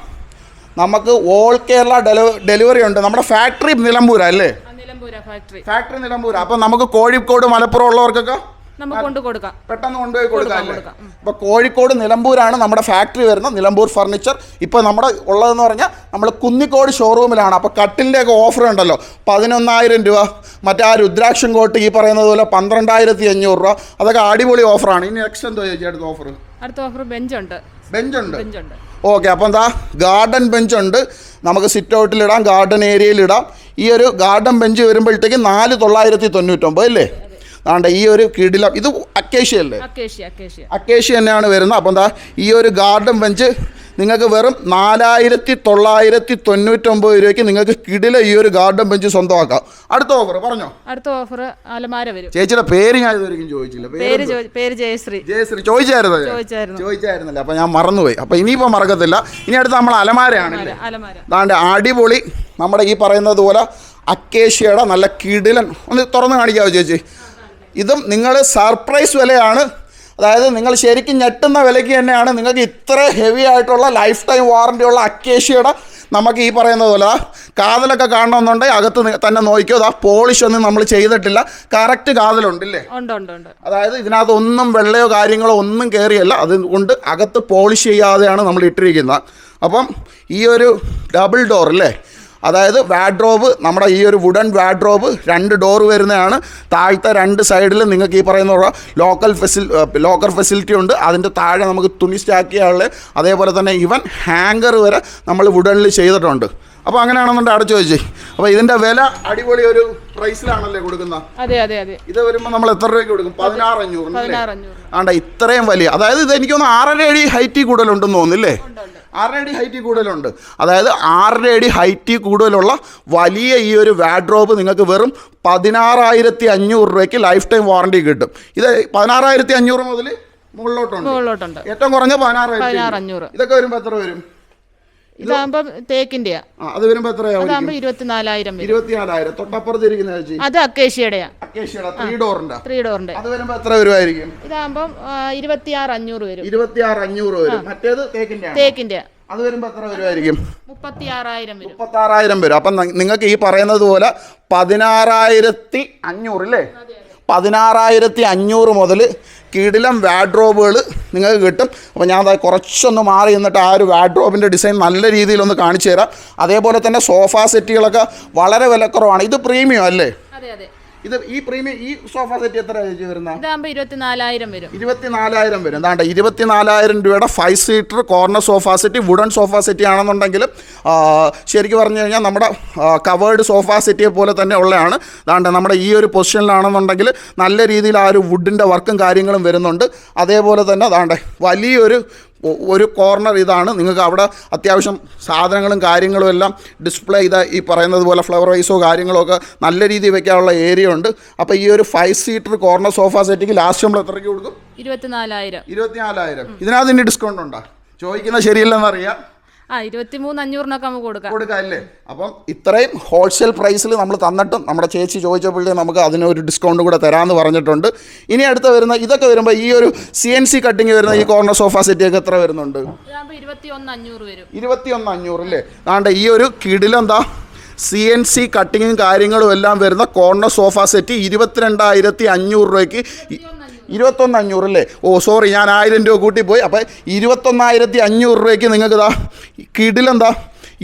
നമുക്ക് ഓൾ കേരള ഡെലിവ ഡെലിവറി ഉണ്ട്. നമ്മുടെ ഫാക്ടറി നിലമ്പൂരല്ലേ നിലമ്പൂര ഫാക്ടറി ഫാക്ടറി നിലമ്പൂർ അപ്പം നമുക്ക് കോഴിക്കോട് മലപ്പുറം ഉള്ളവർക്കൊക്കെ നമുക്ക് കൊണ്ട് കൊടുക്കാം. പെട്ടെന്ന് കൊണ്ടുപോയി കൊടുക്കാം ഇപ്പൊ അപ്പോൾ കോഴിക്കോട് നിലമ്പൂരാണ് നമ്മുടെ ഫാക്ടറി വരുന്നത് നിലമ്പൂർ ഫർണിച്ചർ. ഇപ്പൊ നമ്മുടെ ഉള്ളതെന്ന് പറഞ്ഞാൽ നമ്മൾ കുന്നിക്കോട് ഷോറൂമിലാണ് അപ്പോൾ കട്ടിലിന്റെ ഒക്കെ ഓഫർ ഉണ്ടല്ലോ. പതിനൊന്നായിരം രൂപ. മറ്റേ ആ രുദ്രാക്ഷം കോട്ട് ഈ പറയുന്നത് പോലെ പന്ത്രണ്ടായിരത്തി അഞ്ഞൂറ് രൂപ. അതൊക്കെ അടിപൊളി ഓഫറാണ് ഇനി നെക്സ്റ്റ് എന്തോ ചേച്ചി അടുത്ത ഓഫർ അടുത്ത ഓഫർ ബെഞ്ചുണ്ട്. ബെഞ്ചുണ്ട്? ബെഞ്ചുണ്ട്. ഓക്കെ അപ്പം എന്താ? ഗാർഡൻ ബെഞ്ച് ഉണ്ട്. നമുക്ക് സിറ്റ് ഔട്ടിലിടാം ഗാർഡൻ ഏരിയയിലിടാം ഈ ഒരു ഗാർഡൻ ബെഞ്ച് വരുമ്പോഴത്തേക്ക് നാല് തൊള്ളായിരത്തി തൊണ്ണൂറ്റൊമ്പത് അല്ലേ? ആണ്ട് ഈ ഒരു കിടിലം ഇത് അക്കേഷ്യ അല്ലേ? അക്കേഷ്യ തന്നെയാണ് വരുന്നത്. അപ്പം എന്താ ഈ ഒരു ഗാർഡൻ ബെഞ്ച് നിങ്ങൾക്ക് വെറും നാലായിരത്തി തൊള്ളായിരത്തി തൊണ്ണൂറ്റൊമ്പത് രൂപയ്ക്ക് നിങ്ങൾക്ക് കിടില ഈ ഒരു ഗാർഡൻ ബെഞ്ച് സ്വന്തമാക്കാം. അടുത്ത ഓഫർ പറഞ്ഞോ? അടുത്ത ഓഫർ അലമാര വരും. ചേച്ചിയുടെ പേര് ഞാൻ ഇതുവരെയും ചോദിച്ചില്ല. പേര് പേര് ജയശ്രീ. ജയശ്രീ ചോദിച്ചായിരുന്നു ചോദിച്ചായിരുന്നല്ലേ അപ്പൊ ഞാൻ മറന്നുപോയി. അപ്പൊ ഇനിയിപ്പോ മറക്കത്തില്ല. ഇനി അടുത്ത് നമ്മൾ അലമാരയാണ് അലമാര അതാണ്ട് അടിപൊളി നമ്മുടെ ഈ പറയുന്നത് പോലെ അക്കേഷ്യയുടെ നല്ല കിടിലൻ. ഒന്ന് തുറന്ന് കാണിക്കാവോ ചേച്ചി? ഇതും നിങ്ങൾ സർപ്രൈസ് വിലയാണ്. അതായത് നിങ്ങൾ ശരിക്കും ഞെട്ടുന്ന വിലയ്ക്ക് തന്നെയാണ് നിങ്ങൾക്ക് ഇത്ര ഹെവി ആയിട്ടുള്ള ലൈഫ് ടൈം വാറന്റിയുള്ള ഉള്ള അക്കേഷ്യയുടെ നമുക്ക് ഈ പറയുന്നത് പോലെ കാതലൊക്കെ കാണണമെന്നുണ്ടെങ്കിൽ അകത്ത് തന്നെ നോക്കിയോ അതാ പോളിഷ് ഒന്നും നമ്മൾ ചെയ്തിട്ടില്ല. കറക്റ്റ് കാതലുണ്ടല്ലേ അതായത് ഇതിനകത്ത് ഒന്നും വെള്ളയോ കാര്യങ്ങളോ ഒന്നും കയറിയല്ല അതുകൊണ്ട് അകത്ത് പോളിഷ് ചെയ്യാതെയാണ് നമ്മൾ ഇട്ടിരിക്കുന്നത്. അപ്പം ഈ ഒരു ഡബിൾ ഡോർ അല്ലേ അതായത് വാഡ്രോബ് നമ്മുടെ ഈ ഒരു വുഡൻ വാഡ്രോബ് രണ്ട് ഡോർ വരുന്നതാണ്. താഴത്തെ രണ്ട് സൈഡിൽ നിങ്ങൾക്ക് ഈ പറയുന്ന ലോക്കൽ ഫെസിൽ ലോക്കർ ഫെസിലിറ്റി ഉണ്ട്. അതിന്റെ താഴെ നമുക്ക് തുണി സ്റ്റാക്ക് ചെയ്യാനുള്ള അതേപോലെ തന്നെ ഇവൻ ഹാങ്കർ വരെ നമ്മൾ വുഡനിൽ ചെയ്തിട്ടുണ്ട്. അപ്പോൾ അങ്ങനെയാണെന്നുണ്ട് അടച്ചു ചോദിച്ചേ. അപ്പോൾ ഇതിന്റെ വില അടിപൊളി ഒരു പ്രൈസിലാണല്ലേ കൊടുക്കുന്നത് അതെ അതെ അതെ. ഇത് വരുമ്പോൾ നമ്മൾ എത്ര രൂപയ്ക്ക് കൊടുക്കും? പതിനാറ് അഞ്ഞൂറ് ആണ്ട ഇത്രയും വലിയ. അതായത് ഇത് എനിക്കൊന്ന് ആറര അടി ഹൈറ്റിൽ കൂടുതലുണ്ടെന്ന് തോന്നുന്നില്ലേ? ആറര അടി ഹൈറ്റിൽ കൂടുതലുണ്ട്. അതായത് ആറര അടി ഹൈറ്റിൽ കൂടുതലുള്ള വലിയ ഈ ഒരു വാഡ്രോബ് നിങ്ങൾക്ക് വെറും പതിനാറായിരത്തി അഞ്ഞൂറ് രൂപയ്ക്ക് ലൈഫ് ടൈം വാറണ്ടി കിട്ടും. ഇത് പതിനാറായിരത്തി അഞ്ഞൂറ് മുതൽ മുകളിലോട്ടുണ്ട്. ഏറ്റവും കുറഞ്ഞ പതിനാറായിരത്തി ഇതൊക്കെ വരുമ്പോൾ എത്ര വരും? ഇതാകുമ്പം തേക്കിന്റെയാ അത് വരുമ്പോ എത്രയാവും ഇരുപത്തിനാലായിരം ഇരുപത്തിനാലായിരം. തൊട്ടപ്പുറത്ത് ഇരിക്കുന്ന അത് അക്കേഷ്യയുടെയാ. അക്കേഷ്യയുടെ ത്രീ ഡോറിന്റെ ത്രീ ഡോറിന്റെ അത് വരുമ്പോ എത്ര വരുമായിരിക്കും ഇതാകുമ്പോ ഇരുപത്തിയാറ് അഞ്ഞൂറ് വരും. ഇരുപത്തിയാറ് അഞ്ഞൂറ് വരും. മറ്റേത് തേക്കിന്റെ തേക്കിന്റെ അത് വരുമ്പോൾ എത്ര വരുമായിരിക്കും മുപ്പത്തി ആറായിരം വരും. അപ്പം നിങ്ങൾക്ക് ഈ പറയുന്നത് പോലെ പതിനാറായിരത്തി അഞ്ഞൂറ് അല്ലേ പതിനാറായിരത്തി അഞ്ഞൂറ് മുതൽ കിടിലം വാഡ്രോബുകൾ നിങ്ങൾക്ക് കിട്ടും. അപ്പോൾ ഞാൻ അതായത് കുറച്ചൊന്ന് മാറി നിന്നിട്ട് ആ ഒരു വാഡ്രോബിന്റെ ഡിസൈൻ നല്ല രീതിയിലൊന്ന് കാണിച്ചു തരാം. അതേപോലെ തന്നെ സോഫ സെറ്റുകളൊക്കെ വളരെ വിലക്കുറവാണ്. ഇത് പ്രീമിയം അല്ലേ? അതെ അതെ ഇത് ഈ പ്രീമിയം ഈ സോഫ സെറ്റ് എത്ര ചേച്ചി വരുന്ന ഇരുപത്തിനാലായിരം വരും. ഇരുപത്തിനാലായിരം വരും. എന്താണ്ട് ഇരുപത്തിനാലായിരം രൂപയുടെ five seater corner sofa set wooden sofa set ആണെന്നുണ്ടെങ്കിൽ ശരിക്കും പറഞ്ഞു കഴിഞ്ഞാൽ നമ്മുടെ കവേർഡ് സോഫ സെറ്റിയെ പോലെ തന്നെ ഉള്ളതാണ്. അതാണ്ട് നമ്മുടെ ഈ ഒരു പൊസിഷനിലാണെന്നുണ്ടെങ്കിൽ നല്ല രീതിയിൽ ആ ഒരു വുഡിന്റെ വർക്കും കാര്യങ്ങളും വരുന്നുണ്ട്. അതേപോലെ തന്നെ അതാണ്ട് വലിയൊരു ഒരു കോർണർ ഇതാണ്. നിങ്ങൾക്ക് അവിടെ അത്യാവശ്യം സാധനങ്ങളും കാര്യങ്ങളും എല്ലാം ഡിസ്പ്ലേ ചെയ്ത ഈ പറയുന്നത് പോലെ ഫ്ലവർ വൈസോ കാര്യങ്ങളോ ഒക്കെ നല്ല രീതിയിൽ വെക്കാനുള്ള ഏരിയ ഉണ്ട്. അപ്പോൾ ഈ ഒരു ഫൈവ് സീറ്റർ കോർണർ സോഫ സെറ്റിക്ക് ലാസ്റ്റ് നമ്മൾ എത്രയ്ക്ക് കൊടുക്കും? ഇരുപത്തിനാലായിരം. ഇരുപത്തിനാലായിരം. ഇതിനകത്ത് ഇനി ഡിസ്കൗണ്ട് ഉണ്ടോ? ചോദിക്കുന്നത് ശരിയല്ലെന്നറിയാം. ആ ഇരുപത്തിമൂന്ന് അഞ്ഞൂറിനൊക്കെ നമുക്ക് കൊടുക്കാം. കൊടുക്കാം അല്ലേ അപ്പം ഇത്രയും ഹോൾസെയിൽ പ്രൈസിൽ നമ്മൾ തന്നിട്ടും നമ്മുടെ ചേച്ചി ചോദിച്ചപ്പോഴേ നമുക്ക് അതിനൊരു ഡിസ്കൗണ്ട് കൂടെ തരാമെന്ന് പറഞ്ഞിട്ടുണ്ട്. ഇനി അടുത്ത് വരുന്ന ഇതൊക്കെ വരുമ്പോൾ ഈ ഒരു സി എൻ സി കട്ടിങ് വരുന്ന ഈ കോർണർ സോഫ സെറ്റ് ഒക്കെ എത്ര വരുന്നുണ്ട്? ഇതാകുമ്പോ ഇരുപത്തി ഒന്ന് അഞ്ഞൂറ് വരും. ഇരുപത്തിയൊന്ന് അഞ്ഞൂറ് അല്ലേ? ആണ്ട് ഈ ഒരു കിടിലെന്താ? സി എൻ സി കട്ടിങ്ങും കാര്യങ്ങളും എല്ലാം വരുന്ന കോർണർ സോഫ സെറ്റ് ഇരുപത്തിരണ്ടായിരത്തി അഞ്ഞൂറ് രൂപയ്ക്ക് ഇരുപത്തൊന്ന് അഞ്ഞൂറ് അല്ലേ ഓ സോറി ഞാൻ ആയിരം രൂപ കൂട്ടിപ്പോയി അപ്പോൾ ഇരുപത്തൊന്നായിരത്തി അഞ്ഞൂറ് രൂപയ്ക്ക് നിങ്ങൾക്ക് ഇതാ കിടിലെന്താ?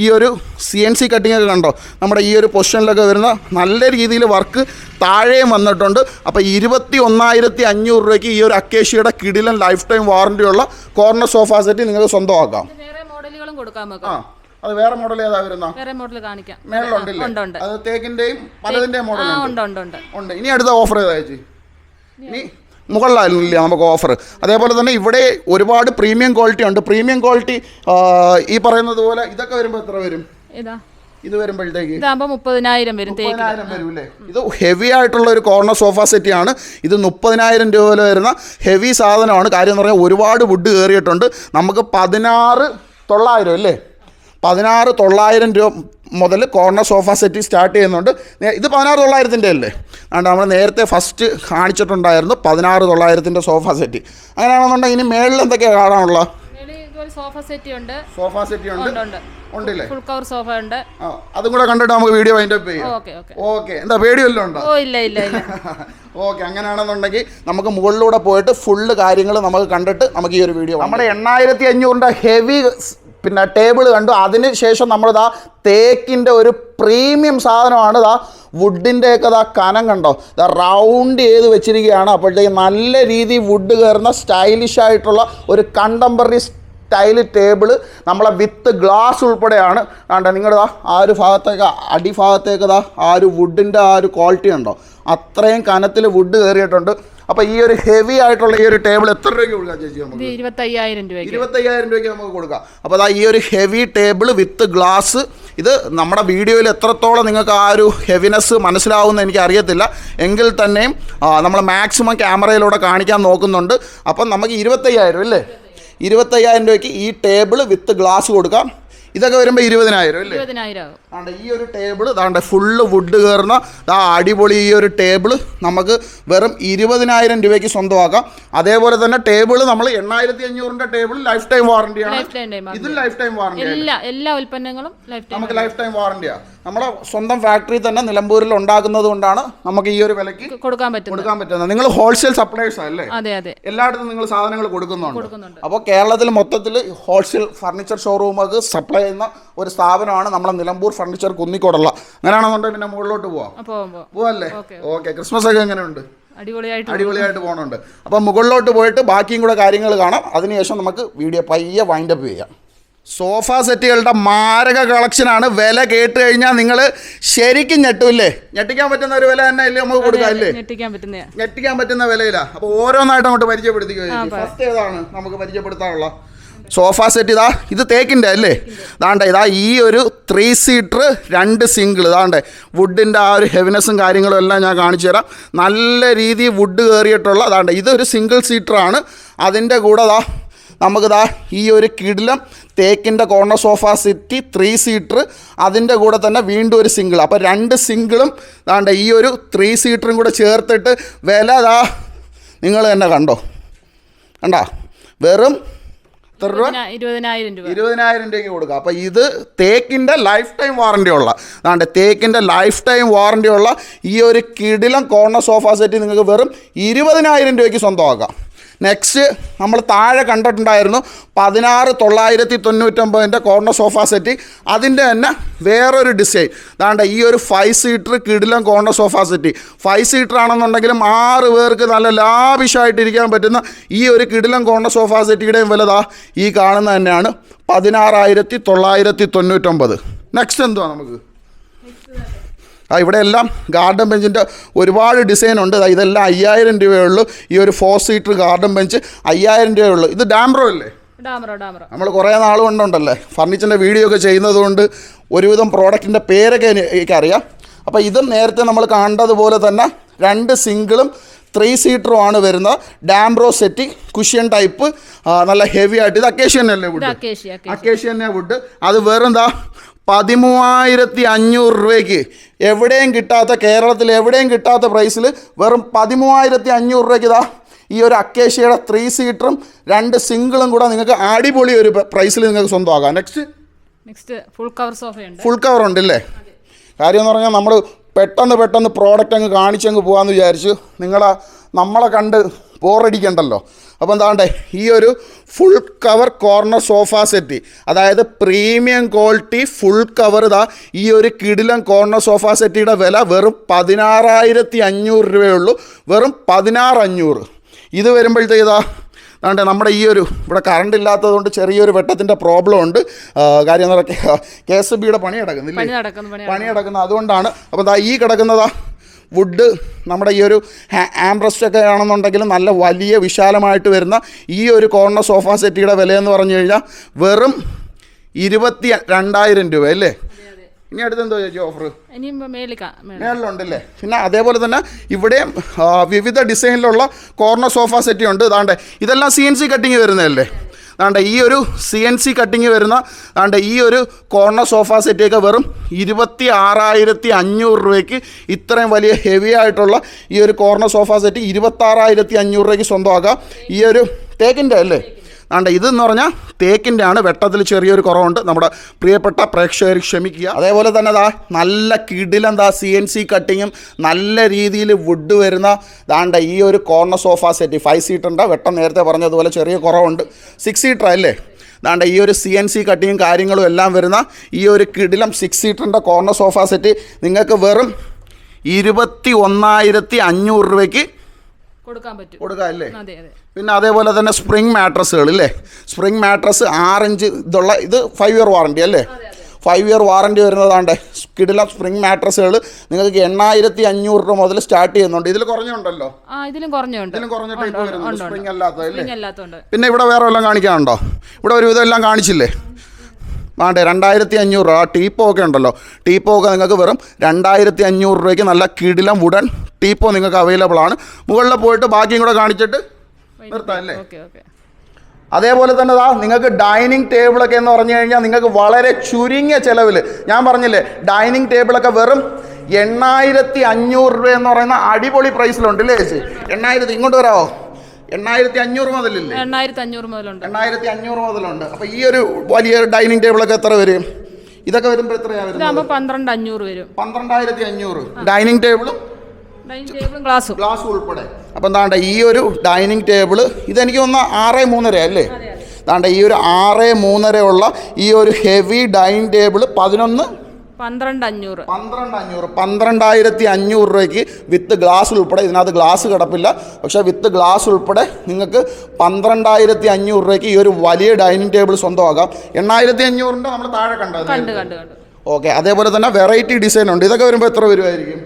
ഈ ഒരു സി എൻ സി കട്ടിങ് ഒക്കെ കണ്ടോ? നമ്മുടെ ഈ ഒരു പൊസിഷനിലൊക്കെ വരുന്ന നല്ല രീതിയിൽ വർക്ക് താഴെയും വന്നിട്ടുണ്ട്. അപ്പോൾ ഇരുപത്തി ഒന്നായിരത്തി അഞ്ഞൂറ് രൂപയ്ക്ക് ഈ ഒരു അക്കേഷ്യയുടെ കിടിലൻ ലൈഫ് ടൈം വാറണ്ടിയുള്ള കോർണർ സോഫ സെറ്റ് നിങ്ങൾക്ക് സ്വന്തമാക്കാം. മോഡലുകളും കൊടുക്കാൻ ആ അത് വേറെ മോഡൽ ഏതാ വരുന്ന? വേറെ മോഡൽ കാണിക്കാം. മേളിലുണ്ടല്ലേ? അത് തേക്കിന്റെയും പലതിന്റെയും മോഡൽ ഉണ്ട്. ഉണ്ട് ഇനി അടുത്ത ഓഫർ ഏതാ ചേച്ചി? ഇനി മുകളിലായിരുന്നില്ല നമുക്ക് ഓഫർ. അതേപോലെ തന്നെ ഇവിടെ ഒരുപാട് പ്രീമിയം ക്വാളിറ്റി ഉണ്ട്. പ്രീമിയം ക്വാളിറ്റി ഈ പറയുന്നത് പോലെ ഇതൊക്കെ വരുമ്പോൾ എത്ര വരും? ഇതാ വരുമ്പോഴത്തേക്ക്? മുപ്പതിനായിരം വരും വരും അല്ലേ? ഇത് ഹെവി ആയിട്ടുള്ള ഒരു കോർണർ സോഫ സെറ്റ് ആണ്. ഇത് മുപ്പതിനായിരം രൂപ വില വരുന്ന ഹെവി സാധനമാണ്. കാര്യം എന്ന് പറഞ്ഞാൽ ഒരുപാട് വുഡ് കയറിയിട്ടുണ്ട് നമുക്ക് പതിനാറ് തൊള്ളായിരം അല്ലേ? പതിനാറ് തൊള്ളായിരം രൂപ മുതൽ കോർണർ സോഫ സെറ്റ് സ്റ്റാർട്ട് ചെയ്യുന്നുണ്ട്. ഇത് പതിനാറ് തൊള്ളായിരത്തിന്റെ അല്ലേ? അതുകൊണ്ട് നമ്മൾ നേരത്തെ ഫസ്റ്റ് കാണിച്ചിട്ടുണ്ടായിരുന്നു പതിനാറ് തൊള്ളായിരത്തിന്റെ സോഫ സെറ്റ് അങ്ങനെയാണെന്നുണ്ടെങ്കിൽ ഇനി മേളിൽ എന്തൊക്കെയാണ് ഇതുപോലെ സോഫ സെറ്റി ഉണ്ട്. സോഫ സെറ്റ് ഉണ്ട്. ഉണ്ട് ഉണ്ട്. ഉണ്ടല്ലേ? ഫുൾ കവർ സോഫ ഉണ്ട്. അതും കൂടെ കണ്ടിട്ട് നമുക്ക് വീഡിയോ വൈൻഡ് അപ്പ് ചെയ്യാം. ഓക്കെ ഓക്കെ ഓക്കെ എന്താ പേടി വല്ലതും ഉണ്ടോ? ഓ ഇല്ല ഇല്ല ഇല്ല. ഓക്കെ അങ്ങനെയാണെന്നുണ്ടെങ്കിൽ നമുക്ക് മുകളിലൂടെ പോയിട്ട് ഫുള്ള് കാര്യങ്ങൾ നമുക്ക് കണ്ടിട്ട് നമുക്ക് ഈ ഒരു വീഡിയോ നമ്മുടെ എണ്ണായിരത്തി അഞ്ഞൂറിന്റെ ഹെവി പിന്നെ ടേബിൾ കണ്ടു. അതിന് ശേഷം നമ്മളിതാ തേക്കിന്റെ ഒരു പ്രീമിയം സാധനമാണ്. ഇതാ വുഡിന്റെയൊക്കെ ഇതാ കനം കണ്ടോ? ഇതാ റൗണ്ട് ചെയ്ത് വെച്ചിരിക്കുകയാണ്. അപ്പോഴത്തേക്ക് നല്ല രീതിയിൽ വുഡ് കയറുന്ന സ്റ്റൈലിഷ് ആയിട്ടുള്ള ഒരു കണ്ടംപററി സ്റ്റൈൽ ടേബിൾ നമ്മളെ വിത്ത് ഗ്ലാസ് ഉൾപ്പെടെയാണ്. കണ്ട? നിങ്ങളുടെ ആ ഒരു ഭാഗത്തേക്ക് അടിഭാഗത്തേക്ക് ആ ഒരു വുഡിന്റെ ആ ഒരു ക്വാളിറ്റി ഉണ്ടോ അത്രയും കനത്തിൽ വുഡ് കയറിയിട്ടുണ്ട്. അപ്പോൾ ഈ ഒരു ഹെവി ആയിട്ടുള്ള ഈ ഒരു ടേബിൾ എത്ര രൂപയ്ക്ക് കൊടുക്കാം ചേച്ചി നമുക്ക്? ഇരുപത്തയ്യായിരം രൂപയ്ക്ക്. ഇരുപത്തയ്യായിരം രൂപയ്ക്ക് നമുക്ക് കൊടുക്കാം. അപ്പോൾ അതാ ഈ ഒരു ഹെവി ടേബിൾ വിത്ത് ഗ്ലാസ് ഇത് നമ്മുടെ വീഡിയോയിൽ എത്രത്തോളം നിങ്ങൾക്ക് ആ ഒരു ഹെവിനെസ് മനസ്സിലാവുമെന്ന് എനിക്ക് അറിയത്തില്ല. എങ്കിൽ തന്നെയും നമ്മൾ മാക്സിമം ക്യാമറയിലൂടെ കാണിക്കാൻ നോക്കുന്നുണ്ട്. അപ്പം നമുക്ക് ഇരുപത്തയ്യായിരം അല്ലേ? ഇരുപത്തയ്യായിരം രൂപയ്ക്ക് ഈ ടേബിൾ വിത്ത് ഗ്ലാസ് കൊടുക്കാം. ഇതൊക്കെ വരുമ്പോൾ ഇരുപതിനായിരം അല്ലേ? ഇരുപതിനായിരം ആണ്ട് ഈ ഒരു ടേബിൾ അതാണ്ട് ഫുള്ള് വുഡ് കയറുന്ന ആ അടിപൊളി ഈ ഒരു ടേബിൾ നമുക്ക് വെറും ഇരുപതിനായിരം രൂപയ്ക്ക് സ്വന്തമാക്കാം. അതേപോലെ തന്നെ ടേബിൾ നമ്മൾ എണ്ണായിരത്തി അഞ്ഞൂറിന്റെ ടേബിൾ ലൈഫ് ടൈം വാറണ്ടിയാണ് ടൈം ലൈഫ് ടൈം വാറണ്ടി എല്ലാ ഉൽപ്പന്നങ്ങളും നമുക്ക് ലൈഫ് ടൈം വാറണ്ടിയാണ് നമ്മുടെ സ്വന്തം ഫാക്ടറി തന്നെ നിലമ്പൂരിൽ ഉണ്ടാക്കുന്നത് കൊണ്ടാണ് നമുക്ക് ഈ ഒരു വിലക്ക് കൊടുക്കാൻ പറ്റും കൊടുക്കാൻ പറ്റുന്നത്. നിങ്ങൾ ഹോൾസെയിൽ സപ്ലൈസ് അല്ലേ? അതെ അതെ. എല്ലായിടത്തും നിങ്ങൾ സാധനങ്ങൾ കൊടുക്കുന്നുണ്ട്. അപ്പോൾ കേരളത്തിൽ മൊത്തത്തിൽ ഹോൾസെയിൽ ഫർണിച്ചർ ഷോറൂമുകൾക്ക് സപ്ലൈ ചെയ്യുന്ന ഒരു സ്ഥാപനമാണ് നമ്മളെ നിലമ്പൂർ ഫർണിച്ചർ കുന്നിക്കോടുള്ള. അങ്ങനെയാണെന്നുണ്ടെങ്കിൽ പിന്നെ മുകളിലോട്ട് പോവാം. പോവല്ലേ? ഓക്കെ. ക്രിസ്മസ് ഒക്കെ എങ്ങനെയുണ്ട്? അടിപൊളിയായിട്ട് അടിപൊളിയായിട്ട് പോകണുണ്ട് അപ്പം മുകളിലോട്ട് പോയിട്ട് ബാക്കിയും കൂടെ കാര്യങ്ങൾ കാണാം. അതിനുശേഷം നമുക്ക് വീഡിയോ പയ്യെ വൈൻഡപ്പ് ചെയ്യാം. സോഫ സെറ്റുകളുടെ മാരക കളക്ഷനാണ് വില കേട്ട് കഴിഞ്ഞാൽ നിങ്ങൾ ശരിക്കും ഞെട്ടില്ലേ ഞെട്ടിക്കാൻ പറ്റുന്ന ഒരു വില തന്നെ അല്ലേ നമുക്ക് കൊടുക്കാം അല്ലേ ഞെട്ടിക്കാൻ പറ്റുന്ന ഞെട്ടിക്കാൻ പറ്റുന്ന വിലയില്ല അപ്പോൾ ഓരോന്നായിട്ട് അങ്ങോട്ട് പരിചയപ്പെടുത്തി ഫസ്റ്റ് ഏതാണ് നമുക്ക് പരിചയപ്പെടുത്താനുള്ള? സോഫ സെറ്റ് ഇതാ ഇത് തേക്കിന്റെ അല്ലേ? ഇതാണ്ട് ഇതാ ഈ ഒരു ത്രീ സീറ്റർ രണ്ട് സിംഗിൾ ഇതാണ്ട് വുഡിന്റെ ആ ഒരു ഹെവിനെസ്സും കാര്യങ്ങളും എല്ലാം ഞാൻ കാണിച്ചു തരാം. നല്ല രീതിയിൽ വുഡ് കയറിയിട്ടുള്ള അതാണ്ട് ഇതൊരു സിംഗിൾ സീറ്ററാണ് അതിന്റെ കൂടെ ദാ നമുക്കിതാ ഈ ഒരു കിടിലം തേക്കിന്റെ corner sofa set three seater അതിന്റെ കൂടെ തന്നെ വീണ്ടും ഒരു സിംഗിൾ അപ്പോൾ രണ്ട് സിംഗിളും ദാണ്ട് ഈ ഒരു ത്രീ സീറ്ററും കൂടെ ചേർത്തിട്ട് വില ദാ നിങ്ങൾ തന്നെ കണ്ടോ? കണ്ടോ? വെറും എത്ര രൂപ? ഇരുപതിനാ- ഇരുപതിനായിരം രൂപ. ഇരുപതിനായിരം രൂപയ്ക്ക് കൊടുക്കുക അപ്പോൾ ഇത് തേക്കിന്റെ ലൈഫ് ടൈം വാറണ്ടി ഉള്ള അതാണ്ട് തേക്കിന്റെ ലൈഫ് ടൈം വാറണ്ടി ഉള്ള ഈ ഒരു കിടിലം കോർണർ സോഫ സെറ്റ് നിങ്ങൾക്ക് വെറും ഇരുപതിനായിരം രൂപയ്ക്ക് സ്വന്തമാക്കാം. നെക്സ്റ്റ് നമ്മൾ താഴെ കണ്ടിട്ടുണ്ടായിരുന്നു പതിനാറ് തൊള്ളായിരത്തി തൊണ്ണൂറ്റൊമ്പതിന്റെ കോർണർ സോഫ സെറ്റ് അതിന്റെ തന്നെ വേറൊരു ഡിസൈൻ അതാണ്ട് ഈ ഒരു ഫൈവ് സീറ്റർ കിടിലം corner sofa set five seater ആണെന്നുണ്ടെങ്കിലും ആറ് പേർക്ക് നല്ല ലാവിഷായിട്ടിരിക്കാൻ പറ്റുന്ന ഈ ഒരു കിടിലം കോർണർ സോഫ സെറ്റിയുടെയും വിലതാ ഈ കാണുന്ന തന്നെയാണ് പതിനാറായിരത്തി തൊള്ളായിരത്തി തൊണ്ണൂറ്റൊമ്പത്. നെക്സ്റ്റ് എന്തുവാ നമുക്ക്? ആ ഇവിടെ എല്ലാം ഗാർഡൻ ബെഞ്ചിന്റെ ഒരുപാട് ഡിസൈൻ ഉണ്ട്. ഇതെല്ലാം അയ്യായിരം രൂപയുള്ളൂ ഈ ഒരു ഫോർ സീറ്റർ ഗാർഡൻ ബെഞ്ച് അയ്യായിരം രൂപയുള്ളൂ ഇത് ഡാംബ്രോ അല്ലേ? നമ്മൾ കുറേ നാൾ കൊണ്ടുണ്ടല്ലേ? ഫർണിച്ചറിന്റെ വീഡിയോ ഒക്കെ ചെയ്യുന്നത് കൊണ്ട് ഒരുവിധം പ്രോഡക്റ്റിന്റെ പേരൊക്കെ എനി- എനിക്കറിയാം. അപ്പോൾ ഇതും നേരത്തെ നമ്മൾ കണ്ടതുപോലെ തന്നെ രണ്ട് സിംഗിളും ത്രീ സീറ്ററും ആണ് വരുന്നത് ഡാംബ്രോ സെറ്റ് കുഷ്യൻ ടൈപ്പ് നല്ല ഹെവി ആയിട്ട്. ഇത് അക്കേഷ്യൻ അല്ലേ വുഡ് അക്കേഷ്യൻ അക്കേഷ്യ അക്കേഷ്യൻ വുഡ് അത് വെറും എന്താ പതിമൂവായിരത്തി അഞ്ഞൂറ് രൂപയ്ക്ക് എവിടെയും കിട്ടാത്ത കേരളത്തിൽ എവിടെയും കിട്ടാത്ത പ്രൈസിൽ വെറും പതിമൂവായിരത്തി അഞ്ഞൂറ് രൂപയ്ക്ക് ഇതാ ഈ ഒരു അക്കേഷ്യയുടെ ത്രീ സീറ്ററും രണ്ട് സിംഗിളും കൂടെ നിങ്ങൾക്ക് അടിപൊളി ഒരു പ്രൈസിൽ നിങ്ങൾക്ക് സ്വന്തമാകാം നെക്സ്റ്റ് നെക്സ്റ്റ് ഫുൾ കവർ സോഫയുണ്ട് ഫുൾ കവർ ഉണ്ടല്ലേ? കാര്യം എന്ന് പറഞ്ഞാൽ നമ്മൾ പെട്ടെന്ന് പെട്ടെന്ന് പ്രോഡക്റ്റ് അങ്ങ് കാണിച്ചങ്ങ് പോകാമെന്ന് വിചാരിച്ചു നിങ്ങളെ നമ്മളെ കണ്ട് ബോറടിക്കണ്ടല്ലോ. അപ്പോൾ എന്താണ്ടേ ഈ ഒരു full cover corner sofa set അതായത് പ്രീമിയം ക്വാളിറ്റി ഫുൾ കവർ ഇതാ ഈ ഒരു കിടിലം കോർണർ സോഫ സെറ്റിയുടെ വില വെറും പതിനാറായിരത്തി അഞ്ഞൂറ് രൂപയുള്ളൂ. വെറും പതിനാറ് അഞ്ഞൂറ് ഇത് വരുമ്പോഴത്തേതാ ഇതാ അതുകൊണ്ട് നമ്മുടെ ഈ ഒരു ഇവിടെ കറണ്ട് ഇല്ലാത്തതുകൊണ്ട് ചെറിയൊരു വെട്ടത്തിന്റെ പ്രോബ്ലം ഉണ്ട്. കാര്യം പറഞ്ഞാൽ കെ എസ് ബിയുടെ പണി നടക്കുന്നില്ലേ? പണി നടക്കുന്നു അതുകൊണ്ടാണ് അപ്പോൾ ഈ കിടക്കുന്നതാ വുഡ് നമ്മുടെ ഈ ഒരു ആംബ്രസ്റ്റൊക്കെ ആണെന്നുണ്ടെങ്കിൽ നല്ല വലിയ വിശാലമായിട്ട് വരുന്ന ഈ ഒരു കോർണർ സോഫ സെറ്റിയുടെ വിലയെന്ന് പറഞ്ഞു കഴിഞ്ഞാൽ വെറും ഇരുപത്തി രണ്ടായിരം രൂപ അല്ലേ? ഇനി അടുത്ത് എന്തോ ചേച്ചി ഓഫർ. മേളിലുണ്ടല്ലേ? പിന്നെ അതേപോലെ തന്നെ ഇവിടെ വിവിധ ഡിസൈനിലുള്ള കോർണർ സോഫ സെറ്റി ഉണ്ട്. ഇതാണ്ട് ഇതെല്ലാം സി എൻ സി കട്ടിങ് വരുന്നതല്ലേ? അതുകൊണ്ട് ഈ ഒരു സി എൻ സി കട്ടിങ് വരുന്ന അതുകൊണ്ട് ഈ ഒരു കോർണർ സോഫ സെറ്റൊക്കെ വെറും ഇരുപത്തി ആറായിരത്തി അഞ്ഞൂറ് രൂപയ്ക്ക് ഇത്രയും വലിയ ഹെവി ആയിട്ടുള്ള ഈ ഒരു കോർണർ സോഫ സെറ്റ് ഇരുപത്താറായിരത്തി അഞ്ഞൂറ് രൂപയ്ക്ക് സ്വന്തമാക്കാം. ഈ ഒരു തേക്കിന്റെ അല്ലേ? ആണ്ട് ഇതെന്ന് പറഞ്ഞാൽ തേക്കിന്റെ ആണ് വെട്ടത്തിൽ ചെറിയൊരു കുറവുണ്ട്. നമ്മുടെ പ്രിയപ്പെട്ട പ്രേക്ഷകർ ക്ഷമിക്കുക. അതേപോലെ തന്നെ ദാ നല്ല കിടിലം ദാ സി എൻ സി കട്ടിങ്ങും നല്ല രീതിയിൽ വുഡ് വരുന്ന ദാണ്ട ഈ ഒരു കോർണർ സോഫ സെറ്റ് ഫൈവ് സീറ്ററിന്റെ വെട്ടം നേരത്തെ പറഞ്ഞതുപോലെ ചെറിയ കുറവുണ്ട്. സിക്സ് സീറ്റർ അല്ലേ? ദാണ്ട ഈ ഒരു സി എൻ സി കട്ടിങ്ങും കാര്യങ്ങളും എല്ലാം വരുന്ന ഈ ഒരു കിടിലം സിക്സ് സീറ്ററിന്റെ കോർണർ സോഫ സെറ്റ് നിങ്ങൾക്ക് വെറും ഇരുപത്തി ഒന്നായിരത്തി അഞ്ഞൂറ് രൂപയ്ക്ക് കൊടുക്കാൻ പറ്റും. കൊടുക്കാം അല്ലേ? പിന്നെ അതേപോലെ തന്നെ സ്പ്രിംഗ് മാട്രസുകൾ ഇല്ലേ? സ്പ്രിംഗ് മാട്രസ് ആറിഞ്ച് ഇതുള്ള ഇത് ഫൈവ് ഇയർ വാറണ്ടി അല്ലേ? ഫൈവ് ഇയർ വാറണ്ടി വരുന്നതാണ്ട് കിടില സ്പ്രിംഗ് മാട്രസുകൾ നിങ്ങൾക്ക് എണ്ണായിരത്തി അഞ്ഞൂറ് രൂപ മുതൽ സ്റ്റാർട്ട് ചെയ്യുന്നുണ്ട്. ഇതിൽ കുറഞ്ഞുണ്ടല്ലോ? ഇതിലും കുറഞ്ഞുണ്ട്. ഇതിലും വരുന്നുണ്ട് സ്പ്രിംഗ് അല്ലേ? പിന്നെ ഇവിടെ വേറെ വല്ലതും കാണിക്കാനുണ്ടോ? ഇവിടെ ഒരുവിധം എല്ലാം കാണിച്ചില്ലേ? വേണ്ടേ രണ്ടായിരത്തി അഞ്ഞൂറ് രൂപ ടീപ്പോ ഒക്കെ ഉണ്ടല്ലോ. ടീപ്പോ ഒക്കെ നിങ്ങൾക്ക് വെറും രണ്ടായിരത്തി അഞ്ഞൂറ് രൂപയ്ക്ക് നല്ല കിടിലം വുഡൻ ടീപ്പോ നിങ്ങൾക്ക് അവൈലബിൾ ആണ്. മുകളിൽ പോയിട്ട് ബാക്കിയും കൂടെ കാണിച്ചിട്ട് നിർത്താം അല്ലേ? അതേപോലെ തന്നെ ദാ നിങ്ങൾക്ക് ഡൈനിങ് ടേബിളൊക്കെ എന്ന് പറഞ്ഞു കഴിഞ്ഞാൽ നിങ്ങൾക്ക് വളരെ ചുരുങ്ങിയ ചിലവിൽ ഞാൻ പറഞ്ഞില്ലേ ഡൈനിങ് ടേബിളൊക്കെ വെറും എണ്ണായിരത്തി അഞ്ഞൂറ് രൂപ എന്ന് പറയുന്ന അടിപൊളി പ്രൈസിലുണ്ട് അല്ലേ ചേച്ചി? എണ്ണായിരത്തി ഇങ്ങോട്ട് വരാമോ എണ്ണായിരത്തി അഞ്ഞൂറ് മുതലില്ലേ? എണ്ണായിരത്തി അഞ്ഞൂറ് മുതലുണ്ട്. എണ്ണായിരത്തി അഞ്ഞൂറ് മുതലുണ്ട്. അപ്പോൾ ഈ ഒരു വലിയ ഡൈനിങ് ടേബിളൊക്കെ എത്ര വരും? ഇതൊക്കെ വരുമ്പോൾ എത്രയാണ് പന്ത്രണ്ട് അഞ്ഞൂറ് വരും. പന്ത്രണ്ടായിരത്തി അഞ്ഞൂറ് ഡൈനിങ് ടേബിളും ഗ്ലാസും ഉൾപ്പെടെ. അപ്പം താണ്ട ഈ ഒരു ഡൈനിങ് ടേബിൾ ഇതെനിക്ക് ഒന്ന് ആറ് മൂന്നര അല്ലേ? താണ്ട ഈ ഒരു ആറ് മൂന്നര ഉള്ള ഈ ഒരു ഹെവി ഡൈനിങ് ടേബിൾ പതിനൊന്ന്? പന്ത്രണ്ട് അഞ്ഞൂറ് പന്ത്രണ്ട് അഞ്ഞൂറ് പന്ത്രണ്ടായിരത്തി അഞ്ഞൂറ് രൂപയ്ക്ക് വിത്ത് ഗ്ലാസ് ഉൾപ്പെടെ. ഇതിനകത്ത് ഗ്ലാസ് കിടപ്പില്ല. പക്ഷേ വിത്ത് ഗ്ലാസ് ഉൾപ്പെടെ നിങ്ങൾക്ക് പന്ത്രണ്ടായിരത്തി അഞ്ഞൂറ് രൂപയ്ക്ക് ഈ ഒരു വലിയ ഡൈനിങ് ടേബിൾ സ്വന്തമാക്കാം. എണ്ണായിരത്തി അഞ്ഞൂറിന്റെ നമ്മൾ താഴെ കണ്ടത് കണ്ട് കണ്ട് കണ്ട്. ഓക്കെ അതേപോലെ തന്നെ വെറൈറ്റി ഡിസൈൻ ഉണ്ട്. ഇതൊക്കെ വരുമ്പോൾ എത്ര വരുമായിരിക്കും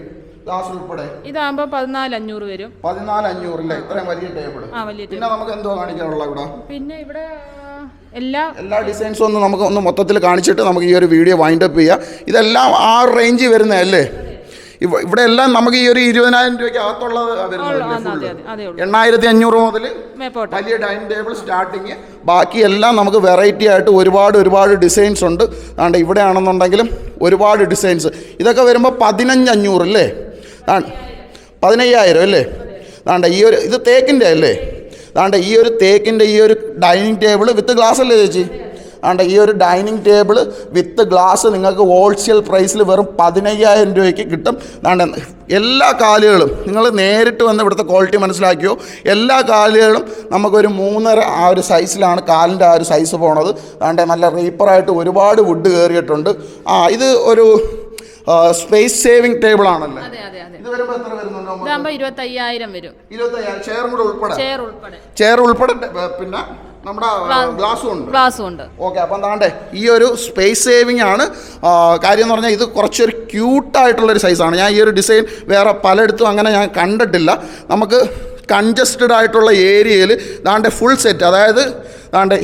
ഗ്ലാസ് ഉൾപ്പെടെ ഇതാകുമ്പോ പതിനാല് അഞ്ഞൂറ് വരും. പതിനാല് അഞ്ഞൂറ് അല്ലേ ഇത്രയും വലിയ ടേബിൾ ആ വലിയ പിന്നെ നമുക്ക് എന്തോ കാണിക്കാനുള്ള ഇവിടെ? പിന്നെ ഇവിടെ എല്ലാ എല്ലാ ഡിസൈൻസും ഒന്ന് നമുക്ക് ഒന്ന് മൊത്തത്തിൽ കാണിച്ചിട്ട് നമുക്ക് ഈ ഒരു വീഡിയോ വൈൻഡ് അപ്പ് ചെയ്യാം. ഇതെല്ലാം ആ റേഞ്ചിൽ വരുന്നതല്ലേ ഇവ ഇവിടെ എല്ലാം നമുക്ക് ഈ ഒരു ഇരുപതിനായിരം രൂപയ്ക്ക് അകത്തുള്ളത് എണ്ണായിരത്തി അഞ്ഞൂറ് മുതൽ വലിയ ഡൈനിങ് ടേബിൾ സ്റ്റാർട്ടിങ് ബാക്കി എല്ലാം നമുക്ക് വെറൈറ്റി ആയിട്ട് ഒരുപാട് ഒരുപാട് ഡിസൈൻസ് ഉണ്ട്. അതുകൊണ്ട് ഇവിടെ ആണെന്നുണ്ടെങ്കിലും ഒരുപാട് ഡിസൈൻസ് ഇതൊക്കെ വരുമ്പോൾ പതിനഞ്ച് അഞ്ഞൂറ് അല്ലേ? പതിനയ്യായിരം അല്ലേ? ദാണ്ട ഈ ഒരു ഇത് തേക്കിന്റെ അല്ലേ? ദാണ്ട ഈ ഒരു തേക്കിന്റെ ഈ ഒരു ഡൈനിങ് ടേബിൾ വിത്ത് ഗ്ലാസ് അല്ലേ ചേച്ചി? ആണ്ട ഈ ഒരു ഡൈനിങ് ടേബിൾ വിത്ത് ഗ്ലാസ് നിങ്ങൾക്ക് ഹോൾസെയിൽ പ്രൈസിൽ വെറും പതിനയ്യായിരം രൂപയ്ക്ക് കിട്ടും. ദാണ്ട എല്ലാ കാലുകളും നിങ്ങൾ നേരിട്ട് വന്ന് ഇവിടുത്തെ ക്വാളിറ്റി മനസ്സിലാക്കിയോ? എല്ലാ കാലുകളും നമുക്കൊരു മൂന്നര ആ ഒരു സൈസിലാണ് കാലിന്റെ ആ ഒരു സൈസ് പോണത്. ദാണ്ട നല്ല റീപ്പറായിട്ട് ഒരുപാട് വുഡ് കയറിയിട്ടുണ്ട്. ആ ഇത് ഒരു സ്പേസ് സേവിംഗ് ടേബിൾ ആണല്ലേ? ഇത് വരുമ്പോൾ എത്ര വരുന്നുണ്ടോ വരും. ഇരുപത്തയ്യായിരം. ചെയർ കൂടെ ഉൾപ്പെടെ? ചെയർ ഉൾപ്പെടെ. ചെയർ ഉൾപ്പെടെ പിന്നെ നമ്മുടെ ഗ്ലാസും ഉണ്ട്. ഗ്ലാസും ഉണ്ട്. ഓക്കെ അപ്പം എന്താണ്ടേ ഈ ഒരു സ്പേസ് സേവിംഗ് ആണ് കാര്യം എന്ന് പറഞ്ഞാൽ ഇത് കുറച്ചൊരു ക്യൂട്ടായിട്ടുള്ളൊരു സൈസാണ് ഞാൻ ഈ ഒരു ഡിസൈൻ വേറെ പലയിടത്തും അങ്ങനെ ഞാൻ കണ്ടിട്ടില്ല. നമുക്ക് കൺജസ്റ്റഡ് ആയിട്ടുള്ള ഏരിയയിൽ ദാണ്ടെ ഫുൾ സെറ്റ് അതായത് ദാണ്ടെ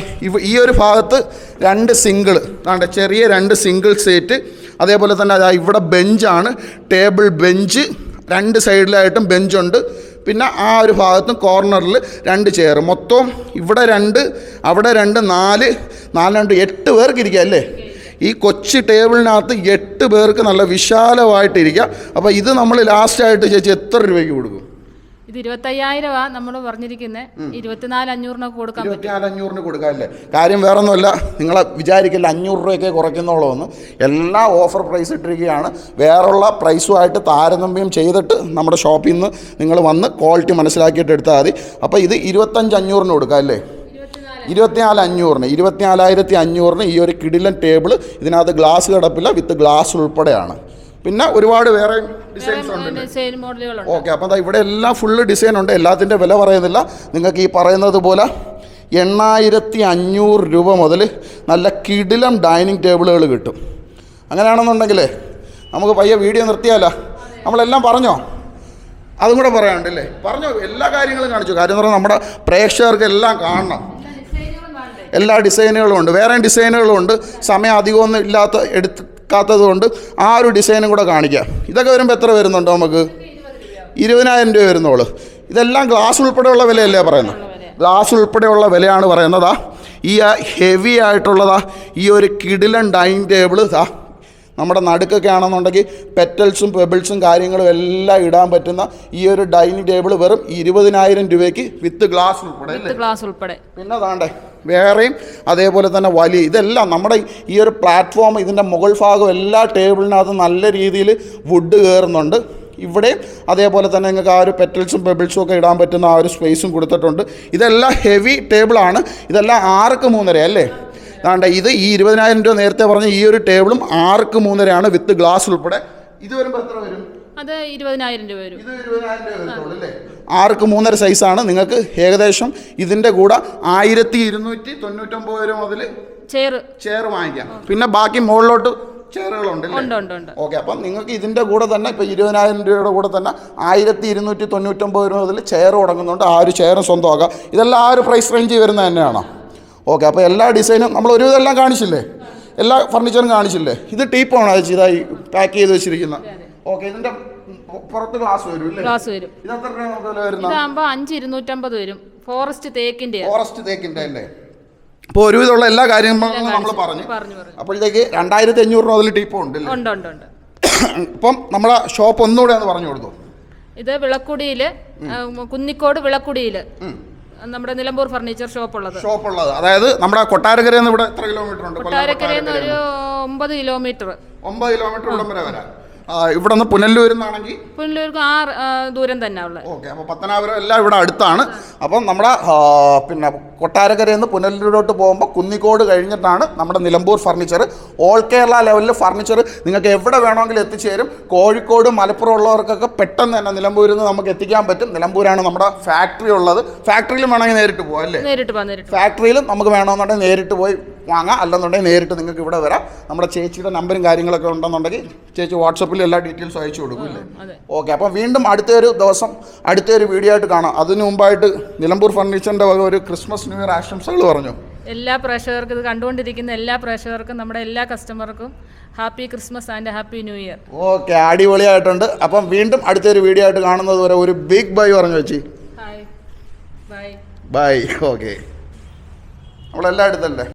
ഈ ഒരു ഭാഗത്ത് രണ്ട് സിംഗിൾ ദാണ്ടെ ചെറിയ രണ്ട് സിംഗിൾ സെറ്റ് അതേപോലെ തന്നെ അതാ ഇവിടെ ബെഞ്ചാണ് ടേബിൾ ബെഞ്ച് രണ്ട് സൈഡിലായിട്ടും ബെഞ്ചുണ്ട് പിന്നെ ആ ഒരു ഭാഗത്തും കോർണറിൽ രണ്ട് ചെയർ മൊത്തം ഇവിടെ രണ്ട് അവിടെ രണ്ട് നാല് നാല് രണ്ട് എട്ട് പേർക്ക് ഇരിക്കുക അല്ലേ? ഈ കൊച്ചു ടേബിളിനകത്ത് എട്ട് പേർക്ക് നല്ല വിശാലമായിട്ടിരിക്കുക അപ്പോൾ ഇത് നമ്മൾ ലാസ്റ്റായിട്ട് ചേച്ചി എത്ര രൂപയ്ക്ക് കൊടുക്കും? ഇത് ഇരുപത്തയ്യായിരമാ നമ്മൾ പറഞ്ഞിരിക്കുന്നത് ഇരുപത്തിനാല് അഞ്ഞൂറിനൊക്കെ കൊടുക്കാൻ ഇരുപത്തിനാല് അഞ്ഞൂറിന് കൊടുക്കാമല്ലേ കാര്യം വേറെ ഒന്നുമല്ല നിങ്ങളെ വിചാരിക്കില്ല അഞ്ഞൂറ് രൂപയൊക്കെ കുറയ്ക്കുന്നുള്ളൂ എന്ന് എല്ലാ ഓഫർ പ്രൈസ് ഇട്ടിരിക്കുകയാണ്. വേറുള്ള പ്രൈസുമായിട്ട് താരതമ്യം ചെയ്തിട്ട് നമ്മുടെ ഷോപ്പിൽ നിന്ന് നിങ്ങൾ വന്ന് ക്വാളിറ്റി മനസ്സിലാക്കിയിട്ട് എടുത്താൽ മതി. അപ്പോൾ ഇത് ഇരുപത്തഞ്ച് അഞ്ഞൂറിന് കൊടുക്കാം അല്ലേ? ഇരുപത്തിനാല്. അഞ്ഞൂറിന് ഇരുപത്തിനാലായിരത്തി അഞ്ഞൂറിന് ഈ ഒരു കിടിലൻ ടേബിൾ ഇതിനകത്ത് ഗ്ലാസ് കിടപ്പില്ല വിത്ത് ഗ്ലാസ് ഉൾപ്പെടെയാണ്. പിന്നെ ഒരുപാട് വേറെ ഡിസൈൻസ് ഉണ്ട് ഓക്കെ അപ്പം ഇവിടെ എല്ലാം ഫുള്ള് ഡിസൈൻ ഉണ്ട്. എല്ലാത്തിന്റെ വില പറയുന്നില്ല. നിങ്ങൾക്ക് ഈ പറയുന്നത് പോലെ എണ്ണായിരത്തി അഞ്ഞൂറ് രൂപ മുതൽ നല്ല കിടിലം ഡൈനിങ് ടേബിളുകൾ കിട്ടും. അങ്ങനെയാണെന്നുണ്ടെങ്കിലേ നമുക്ക് പയ്യെ വീഡിയോ നിർത്തിയാലോ? നമ്മളെല്ലാം പറഞ്ഞോ? അതും കൂടെ പറയാനുണ്ടല്ലേ? പറഞ്ഞോ എല്ലാ കാര്യങ്ങളും കാണിച്ചു. കാര്യം എന്ന് പറഞ്ഞാൽ നമ്മുടെ പ്രേക്ഷകർക്ക് എല്ലാം കാണണം. എല്ലാ ഡിസൈനുകളും ഉണ്ട്. വേറെ ഡിസൈനുകളും ഉണ്ട്. സമയം അധികമൊന്നും ഇല്ലാത്ത എടുക്കാത്തത് കൊണ്ട് ആ ഒരു ഡിസൈനും കൂടെ കാണിക്കാം. ഇതൊക്കെ വരുമ്പോൾ എത്ര വരുന്നുണ്ടോ നമുക്ക്? ഇരുപതിനായിരം രൂപ വരുന്നുള്ളൂ ഇതെല്ലാം ഗ്ലാസ് ഉൾപ്പെടെയുള്ള വിലയല്ലേ പറയുന്നത്? ഗ്ലാസ് ഉൾപ്പെടെയുള്ള വിലയാണ് പറയുന്നതാ. ഈ ഹെവി ആയിട്ടുള്ളതാ. ഈ ഒരു കിടിലൻ ഡൈനിങ് ടേബിൾ ഇതാ നമ്മുടെ നടുക്കൊക്കെ ആണെന്നുണ്ടെങ്കിൽ പെറ്റൽസും പെബിൾസും കാര്യങ്ങളും എല്ലാം ഇടാൻ പറ്റുന്ന ഈ ഒരു ഡൈനിങ് ടേബിൾ വെറും ഇരുപതിനായിരം രൂപയ്ക്ക് വിത്ത് ഗ്ലാസ് ഉൾപ്പെടെ ഗ്ലാസ് ഉൾപ്പെടെ. പിന്നെ താണ്ടേ വേറെയും അതേപോലെ തന്നെ വലിയ ഇതെല്ലാം നമ്മുടെ ഈ ഒരു പ്ലാറ്റ്ഫോം ഇതിന്റെ മുകൾ ഭാഗം എല്ലാ ടേബിളിനകത്ത് നല്ല രീതിയിൽ വുഡ് കയറുന്നുണ്ട്. ഇവിടെയും അതേപോലെ തന്നെ നിങ്ങൾക്ക് ആ ഒരു പെറ്റൽസും പെബിൾസും ഒക്കെ ഇടാൻ പറ്റുന്ന ആ ഒരു സ്പേസും കൊടുത്തിട്ടുണ്ട്. ഇതെല്ലാം ഹെവി ടേബിളാണ് ഇതെല്ലാം ആർക്ക് മൂന്നര അല്ലേ? അതാണ്ട് ഇത് ഈ ഇരുപതിനായിരം രൂപ നേരത്തെ പറഞ്ഞ ഈ ഒരു ടേബിളും ആർക്ക് മൂന്നരയാണ് വിത്ത് ഗ്ലാസ് ഉൾപ്പെടെ. ഇത് വരുമ്പോൾ എത്ര വരും? അത് ഇരുപതിനായിരം രൂപ വരും. ഇത് ഇരുപതിനായിരം രൂപ വരത്തുള്ളൂ അല്ലേ? ആർക്ക് മൂന്നര സൈസാണ് നിങ്ങൾക്ക് ഏകദേശം ഇതിന്റെ കൂടെ ആയിരത്തി ഇരുന്നൂറ്റി തൊണ്ണൂറ്റൊമ്പത് രൂപ മുതൽ ചെയർ ചെയർ വാങ്ങിക്കാം. പിന്നെ ബാക്കി മുകളിലോട്ട് ചെയറുകളുണ്ട് ഓക്കെ അപ്പം നിങ്ങൾക്ക് ഇതിന്റെ കൂടെ തന്നെ ഇപ്പോൾ ഇരുപതിനായിരം രൂപയുടെ കൂടെ തന്നെ ആയിരത്തി ഇരുന്നൂറ്റി തൊണ്ണൂറ്റൊമ്പത് രൂപ മുതൽ ചെയർ തുടങ്ങുന്നുണ്ട്. ആ ഒരു ചെയറും സ്വന്തമാക്കാം. ഇതെല്ലാം ആ ഒരു പ്രൈസ് റേഞ്ചിൽ വരുന്നത് തന്നെയാണോ? ഓക്കെ അപ്പോൾ എല്ലാ ഡിസൈനും നമ്മൾ ഒരുവിധം എല്ലാം കാണിച്ചില്ലേ? എല്ലാ ഫർണിച്ചറും കാണിച്ചില്ലേ? ഇത് ടീപ്പാണോ ചേച്ചി ഇതായി പാക്ക് ചെയ്ത് വെച്ചിരിക്കുന്ന? ഓക്കെ ഇതിന്റെ പുറത്ത് ഗ്ലാസ് വരും അല്ലേ? ഗ്ലാസ് വരും. ഇത് എത്ര രൂപ നമുക്ക് വില വരുന്ന ഇതാകുമ്പോൾ അഞ്ച് ഇരുന്നൂറ്റമ്പത് വരും. ഫോറസ്റ്റ് തേക്കിന്റെ ഫോറസ്റ്റ് തേക്കിന്റെ അല്ലേ? ഇപ്പോൾ ഒരുവിധമുള്ള എല്ലാ കാര്യങ്ങളും നമ്മൾ പറഞ്ഞു. അപ്പോഴത്തേക്ക് രണ്ടായിരത്തി അഞ്ഞൂറ് രൂപ മുതൽ ടീപ്പ് ഉണ്ട് ഉണ്ട് ഉണ്ട് ഉണ്ട്. ഇപ്പം നമ്മളെ ഷോപ്പ് ഒന്നുകൂടെ ഒന്ന് പറഞ്ഞു കൊടുത്തു? ഇത് വിളക്കുടിയിൽ കുന്നിക്കോട് വിളക്കുടിയിൽ നമ്മുടെ നിലമ്പൂർ ഫർണിച്ചർ ഷോപ്പ് ഉള്ളത്. ഷോപ്പ് ഉള്ളത്. അതായത് നമ്മുടെ കൊട്ടാരക്കരയിൽ നിന്ന് ഇവിടെ എത്ര കിലോമീറ്റർ ഉണ്ട്? കൊട്ടാരക്കരയിൽ നിന്ന് ഒരു ഒമ്പത് കിലോമീറ്റർ. ഒമ്പത് കിലോമീറ്റർ ഇവിടം വരെ വരാം ഇവിടെ നിന്ന് പുനല്ലൂരിൽ നിന്നാണെങ്കിൽ പുനലൂർക്ക് ആ ദൂരം തന്നെ ഉള്ളത്. ഓക്കെ അപ്പോൾ പത്തനാപുരം എല്ലാം ഇവിടെ അടുത്താണ്. അപ്പം നമ്മുടെ പിന്നെ കൊട്ടാരക്കരയിൽ നിന്ന് പുനലൂരിലോട്ട് പോകുമ്പോൾ കുന്നിക്കോട് കഴിഞ്ഞിട്ടാണ് നമ്മുടെ നിലമ്പൂർ ഫർണിച്ചർ ഓൾ കേരള ലെവലിൽ ഫർണിച്ചർ നിങ്ങൾക്ക് എവിടെ വേണമെങ്കിലും എത്തിച്ചേരും. കോഴിക്കോട് മലപ്പുറം ഉള്ളവർക്കൊക്കെ പെട്ടെന്ന് തന്നെ നിലമ്പൂരിൽ നിന്ന് നമുക്ക് എത്തിക്കാൻ പറ്റും. നിലമ്പൂരാണ് നമ്മുടെ ഫാക്ടറി ഉള്ളത്. ഫാക്ടറിയിലും വേണമെങ്കിൽ നേരിട്ട് പോകാം അല്ലേ? നേരിട്ട് ഫാക്ടറിയിലും നമുക്ക് വേണമെന്നുണ്ടെങ്കിൽ നേരിട്ട് പോയി വാങ്ങാം. അല്ലെന്നുണ്ടെങ്കിൽ നേരിട്ട് നിങ്ങൾക്ക് ഇവിടെ വരാം. നമ്മുടെ ചേച്ചിയുടെ നമ്പറും കാര്യങ്ങളൊക്കെ ഉണ്ടെന്നുണ്ടെങ്കിൽ ചേച്ചി വാട്സപ്പിൽ എല്ലാ ഡീറ്റെയിൽസും അയച്ചു അതെ. ഓക്കെ അപ്പം വീണ്ടും അടുത്തൊരു ദിവസം അടുത്ത ഒരു വീഡിയോ ആയിട്ട് കാണാം. അതിനു മുമ്പായിട്ട് നിലമ്പൂർ ഫർണിച്ചറിന്റെ വക ഒരു ക്രിസ്മസ് ന്യൂ ഇയർ ആശംസകൾ പറഞ്ഞു? എല്ലാ പ്രേക്ഷകർക്കും ഇത് കണ്ടുകൊണ്ടിരിക്കുന്ന എല്ലാ പ്രേക്ഷകർക്കും നമ്മുടെ എല്ലാ കസ്റ്റമർക്കും happy Christmas and happy new year okay അടിപൊളിയായിട്ടുണ്ട്. അപ്പം വീണ്ടും അടുത്തൊരു വീഡിയോ ആയിട്ട് കാണുന്നത് വരെ ഒരു ബിഗ് ബൈ പറഞ്ഞു വെച്ചി ബൈ ബൈ ഓക്കെ നമ്മളെല്ലാം അടുത്തല്ലേ?